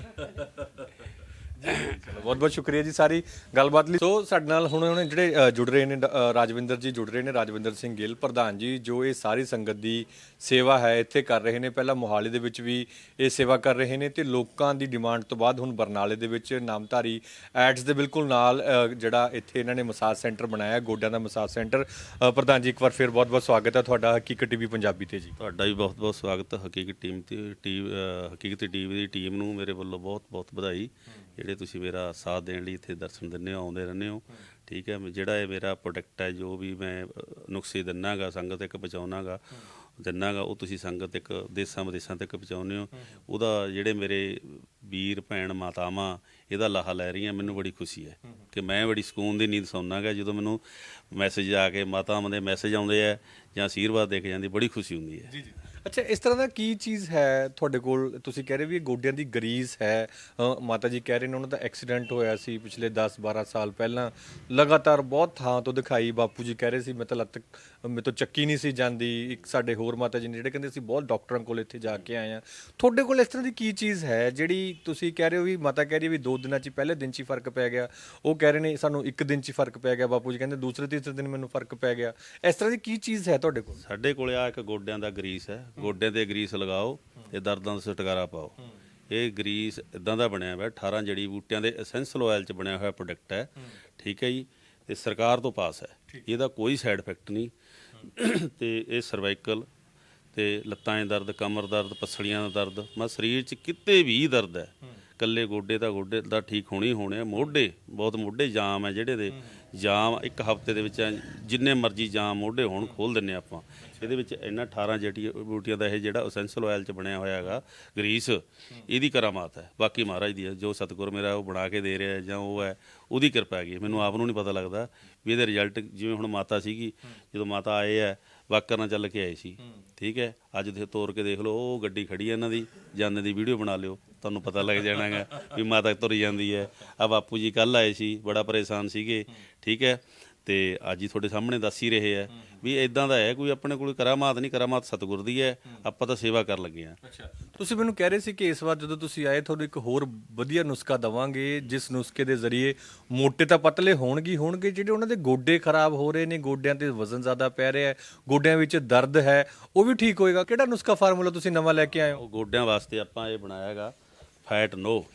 ਚਲੋ ਬਹੁਤ ਬਹੁਤ ਸ਼ੁਕਰੀਆ ਜੀ ਸਾਰੀ ਗੱਲਬਾਤ ਲਈ। ਸੋ ਸਾਡੇ ਨਾਲ ਹੁਣ ਹੁਣ ਜਿਹੜੇ ਅ, ਜੁੜ ਰਹੇ ਨੇ ਡ- ਅ, ਰਾਜਵਿੰਦਰ ਜੀ ਜੁੜ ਰਹੇ ਨੇ ਰਾਜਵਿੰਦਰ ਸਿੰਘ ਗਿੱਲ ਪ੍ਰਧਾਨ ਜੀ ਜੋ ਇਹ ਸਾਰੀ ਸੰਗਤ ਦੀ ਸੇਵਾ ਹੈ ਇੱਥੇ ਕਰ ਰਹੇ ਨੇ। ਪਹਿਲਾਂ ਮੋਹਾਲੀ ਦੇ ਵਿੱਚ ਵੀ ਇਹ ਸੇਵਾ ਕਰ ਰਹੇ ਨੇ ਤੇ ਲੋਕਾਂ ਦੀ ਡਿਮਾਂਡ ਤੋਂ ਬਾਅਦ ਹੁਣ ਬਰਨਾਲੇ ਦੇ ਵਿੱਚ ਨਾਮਧਾਰੀ ਐਡਸ ਦੇ ਬਿਲਕੁਲ ਨਾਲ ਅ, ਜਿਹੜਾ ਇੱਥੇ ਇਹਨਾਂ ਨੇ ਮਸਾਜ ਸੈਂਟਰ ਬਣਾਇਆ ਗੋਡਿਆਂ ਦਾ ਮਸਾਜ ਸੈਂਟਰ। ਅ, ਪ੍ਰਧਾਨ ਜੀ ਇੱਕ ਵਾਰ ਫਿਰ ਬਹੁਤ ਬਹੁਤ ਸਵਾਗਤ ਹੈ ਤੁਹਾਡਾ ਹਕੀਕਤ ਟੀਵੀ ਪੰਜਾਬੀ ਤੇ ਜੀ। ਤੁਹਾਡਾ ਵੀ ਬਹੁਤ ਬਹੁਤ ਸਵਾਗਤ ਹੈ ਹਕੀਕਤ ਟੀਮ ਤੇ ਟੀਮ ਅ, ਹਕੀਕਤ ਟੀਵੀ ਦੀ ਟੀਮ ਨੂੰ ਮੇਰੇ ਵੱਲੋਂ ਬਹੁਤ ਬਹੁਤ ਵਧਾਈ। ਜਿਹੜੇ ਤੁਸੀਂ ਮੇਰਾ ਸਾਥ ਦੇਣ ਲਈ ਇੱਥੇ ਦਰਸ਼ਨ ਦਿੰਦੇ ਹੋ ਆਉਂਦੇ ਰਹਿੰਦੇ ਹੋ ਠੀਕ ਹੈ ਜਿਹੜਾ ਇਹ ਮੇਰਾ ਪ੍ਰੋਡਕਟ ਹੈ ਜੋ ਵੀ ਮੈਂ ਅ, ਨੁਕਸੇ ਦਿੰਨਾਗਾ ਸੰਗਤ ਤੱਕ ਪਹੁੰਚਾਉਣਾਗਾ ਦਿੰਨਾਗਾ ਉਹ ਤੁਸੀਂ ਸੰਗਤ ਤੱਕ ਦੇਸਾਂ ਵਿਦੇਸਾਂ ਤੱਕ ਪਹੁੰਚਾਉਂਦੇ ਹੋ ਉਹਦਾ ਜਿਹੜੇ ਮੇਰੇ ਵੀਰ ਭੈਣ ਮਾਤਾਵਾਂ ਇਹਦਾ ਲਾਹਾ ਲੈ ਰਹੀਆਂ ਮੈਨੂੰ ਬੜੀ ਖੁਸ਼ੀ ਹੈ ਕਿ ਮੈਂ ਬੜੀ ਸਕੂਨ ਦੀ ਨੀਂਦ ਸੌਂਨਾਗਾ ਜਦੋਂ ਮੈਨੂੰ ਮੈਸੇਜ ਆ ਕੇ ਮਾਤਾਵਾਂ ਦੇ ਮੈਸੇਜ ਆਉਂਦੇ ਆ ਜਾਂ ਆਸ਼ੀਰਵਾਦ ਦੇ ਕੇ ਜਾਂਦੀ ਬੜੀ ਖੁਸ਼ੀ ਹੁੰਦੀ ਹੈ। ਜੀ ਜੀ। ਅੱਛਾ ਇਸ ਤਰ੍ਹਾਂ ਦਾ ਕੀ ਚੀਜ਼ ਹੈ ਤੁਹਾਡੇ ਕੋਲ? ਤੁਸੀਂ ਕਹਿ ਰਹੇ ਵੀ ਇਹ ਗੋਡਿਆਂ ਦੀ ਗਰੀਸ ਹੈ। ਅ, ਮਾਤਾ ਜੀ ਕਹਿ ਰਹੇ ਨੇ ਉਹਨਾਂ ਦਾ ਐਕਸੀਡੈਂਟ ਹੋਇਆ ਸੀ ਪਿਛਲੇ 10 12 ਸਾਲ ਪਹਿਲਾਂ। ਲਗਾਤਾਰ ਬਹੁਤ ਥਾਂ ਤੋਂ ਦਿਖਾਈ। ਬਾਪੂ ਜੀ ਕਹਿ ਰਹੇ ਸੀ ਮੈਂ ਤਾਂ ਲੱਤ ਮੇਰੇ ਤੋਂ ਚੱਕੀ ਨਹੀਂ ਸੀ ਜਾਂਦੀ। ਇੱਕ ਸਾਡੇ ਹੋਰ ਮਾਤਾ ਜੀ ਨੇ ਜਿਹੜੇ ਕਹਿੰਦੇ ਸੀ ਬਹੁਤ ਡਾਕਟਰਾਂ ਕੋਲ ਇੱਥੇ ਜਾ ਕੇ ਆਏ ਆ। ਤੁਹਾਡੇ ਕੋਲ ਇਸ ਤਰ੍ਹਾਂ ਦੀ ਕੀ ਚੀਜ਼ ਹੈ ਜਿਹੜੀ ਤੁਸੀਂ ਕਹਿ ਰਹੇ ਹੋ ਵੀ ਮਾਤਾ ਕਹਿ ਰਹੀ ਵੀ ਦੋ ਦਿਨਾਂ 'ਚ ਪਹਿਲੇ ਦਿਨ 'ਚ ਹੀ ਫ਼ਰਕ ਪੈ ਗਿਆ। ਉਹ ਕਹਿ ਰਹੇ ਨੇ ਸਾਨੂੰ ਇੱਕ ਦਿਨ 'ਚ ਹੀ ਫ਼ਰਕ ਪੈ ਗਿਆ। ਬਾਪੂ ਜੀ ਕਹਿੰਦੇ ਦੂਸਰੇ ਤੀਸਰੇ ਦਿਨ ਮੈਨੂੰ ਫ਼ਰਕ ਪੈ ਗਿਆ। ਇਸ ਤਰ੍ਹਾਂ ਦੀ ਕੀ ਚੀਜ਼ ਹੈ ਤੁਹਾਡੇ ਕੋਲ? ਸਾਡੇ ਕੋਲੇ ਆ ਇੱਕ ਗੋਡਿਆਂ ਦਾ ਗਰੀਸ ਹੈ। ਗੋਡਿਆਂ ਤੇ ਗਰੀਸ ਲਗਾਓ ਤੇ ਦਰਦਾਂ ਦਾ ਛੁਟਕਾਰਾ ਪਾਓ। ਇਹ ਗਰੀਸ ਇਦਾਂ ਦਾ ਬਣਿਆ ਹੋਇਆ 18 ਜੜੀ ਬੂਟਿਆਂ ਦੇ ਐਸੈਂਸ਼ਲ ਆਇਲ ਚ ਬਣਿਆ ਹੋਇਆ ਪ੍ਰੋਡਕਟ ਹੈ। ਠੀਕ ਹੈ ਜੀ? ਤੇ ਸਰਕਾਰ ਤੋਂ ਪਾਸ ਹੈ। ਇਹਦਾ ਕੋਈ ਸਾਈਡ ਇਫੈਕਟ ਨਹੀਂ। ਤੇ ਇਹ ਸਰਵਾਈਕਲ ਤੇ ਲੱਤਾਂ 'ਚ ਦਰਦ ਕਮਰ ਦਰਦ ਪਸਲੀਆਂ ਦਾ ਦਰਦ ਮੈਂ ਸਰੀਰ 'ਚ ਕਿਤੇ ਵੀ ਦਰਦ ਹੈ। ਕੱਲੇ ਗੋਡੇ ਤਾਂ ਗੋਡੇ ਦਾ ਠੀਕ ਹੋਣੀ ਹੋਣੇ ਮੋਢੇ ਬਹੁਤ ਮੋਢੇ ਜਾਮ ਹੈ ਜਿਹੜੇ ਦੇ। ਜਾਮ ਇੱਕ ਹਫ਼ਤੇ ਦੇ ਵਿੱਚ ਜਿੰਨੇ ਮਰਜ਼ੀ ਜਾਮ ਮੋਢੇ ਹੋਣ ਖੋਲ ਦਿੰਨੇ ਆਪਾਂ। ਇਹਦੇ ਵਿੱਚ ਇਹਨਾਂ 18 ਜਟੀ ਬੂਟੀਆਂ ਦਾ ਇਹ ਜਿਹੜਾ ਐਸੈਂਸ਼ਲ ਆਇਲ ਚ ਬਣਿਆ ਹੋਇਆ ਹੈਗਾ ਗਰੀਸ ਇਹਦੀ ਕਰਾਮਾਤ ਹੈ। ਬਾਕੀ ਮਹਾਰਾਜ ਦੀ ਹੈ ਜੋ ਸਤਿਗੁਰ ਮੇਰਾ ਉਹ ਬਣਾ ਕੇ ਦੇ ਰਿਹਾ ਹੈ ਜਾਂ ਉਹ ਹੈ ਉਹਦੀ ਕਿਰਪਾ ਹੈਗੀ ਹੈ। ਮੈਨੂੰ ਆਪ ਨੂੰ ਨਹੀਂ ਪਤਾ ਲੱਗਦਾ ਵੀ ਇਹਦੇ ਰਿਜ਼ਲਟ ਜਿਵੇਂ ਹੁਣ ਮਾਤਾ ਸੀਗੀ ਜਦੋਂ ਮਾਤਾ ਆਏ ਆ ਵਾਕਰ ਨਾਲ ਚੱਲ ਕੇ ਆਏ ਸੀ। ਠੀਕ ਹੈ ਅੱਜ ਤੁਸੀਂ ਤੋਰ ਕੇ ਦੇਖ ਲਓ ਉਹ ਗੱਡੀ ਖੜੀ ਹੈ ਇਹਨਾਂ ਦੀ ਜਾਂਦੇ ਦੀ ਵੀਡੀਓ ਬਣਾ ਲਿਓ। ਤੁਹਾਨੂੰ ਪਤਾ ਲੱਗ ਜਾਣਾਗਾ ਵੀ ਮਾਤਾ ਤੁਰ ਜਾਂਦੀ ਹੈ। ਆ ਬਾਪੂ ਜੀ ਕੱਲ ਆਏ ਸੀ ਬੜਾ ਪਰੇਸ਼ਾਨ ਸੀਗੇ ਠੀਕ ਹੈ? ਤੇ ਅੱਜ ਹੀ ਤੁਹਾਡੇ ਸਾਹਮਣੇ ਦੱਸ ਹੀ ਰਹੇ ਆ ਵੀ ਇਦਾਂ ਦਾ ਹੈ ਕੋਈ ਆਪਣੇ ਕੋਲ ਕਰਾਮਾਤ ਨਹੀਂ ਕਰਾਮਾਤ ਸਤਿਗੁਰ ਦੀ ਹੈ ਆਪਾਂ ਤਾਂ ਸੇਵਾ ਕਰਨ ਲੱਗੇ ਆ ਅੱਛਾ। ਤੁਸੀਂ ਮੈਨੂੰ ਕਹਿ ਰਹੇ ਸੀ ਕਿ ਇਸ ਵਾਰ ਜਦੋਂ ਤੁਸੀਂ ਆਏ ਤੁਹਾਨੂੰ ਇੱਕ ਹੋਰ ਵਧੀਆ ਨੁਸਖਾ ਦਵਾਂਗੇ ਜਿਸ ਨੁਸਖੇ ਦੇ ਜ਼ਰੀਏ ਮੋਟੇ ਤਾਂ ਪਤਲੇ ਹੋਣਗੇ ਹੋਣਗੇ ਜਿਹੜੇ ਉਹਨਾਂ ਦੇ ਗੋਡੇ ਖਰਾਬ ਹੋ ਰਹੇ ਨੇ ਗੋਡਿਆਂ ਤੇ ਵਜ਼ਨ ਜ਼ਿਆਦਾ ਪੈ ਰਿਹਾ ਹੈ ਗੋਡਿਆਂ ਵਿੱਚ ਦਰਦ ਹੈ ਉਹ ਵੀ ਠੀਕ ਹੋਏਗਾ। ਕਿਹੜਾ ਨੁਸਖਾ ਫਾਰਮੂਲਾ ਤੁਸੀਂ ਨਵਾਂ ਲੈ ਕੇ ਆਏ ਹੋ? ਗੋਡਿਆਂ ਵਾਸਤੇ ਆਪਾਂ ਇਹ ਬਣਾਇਆ ਹੈਗਾ ਫੈਟ ਨੋ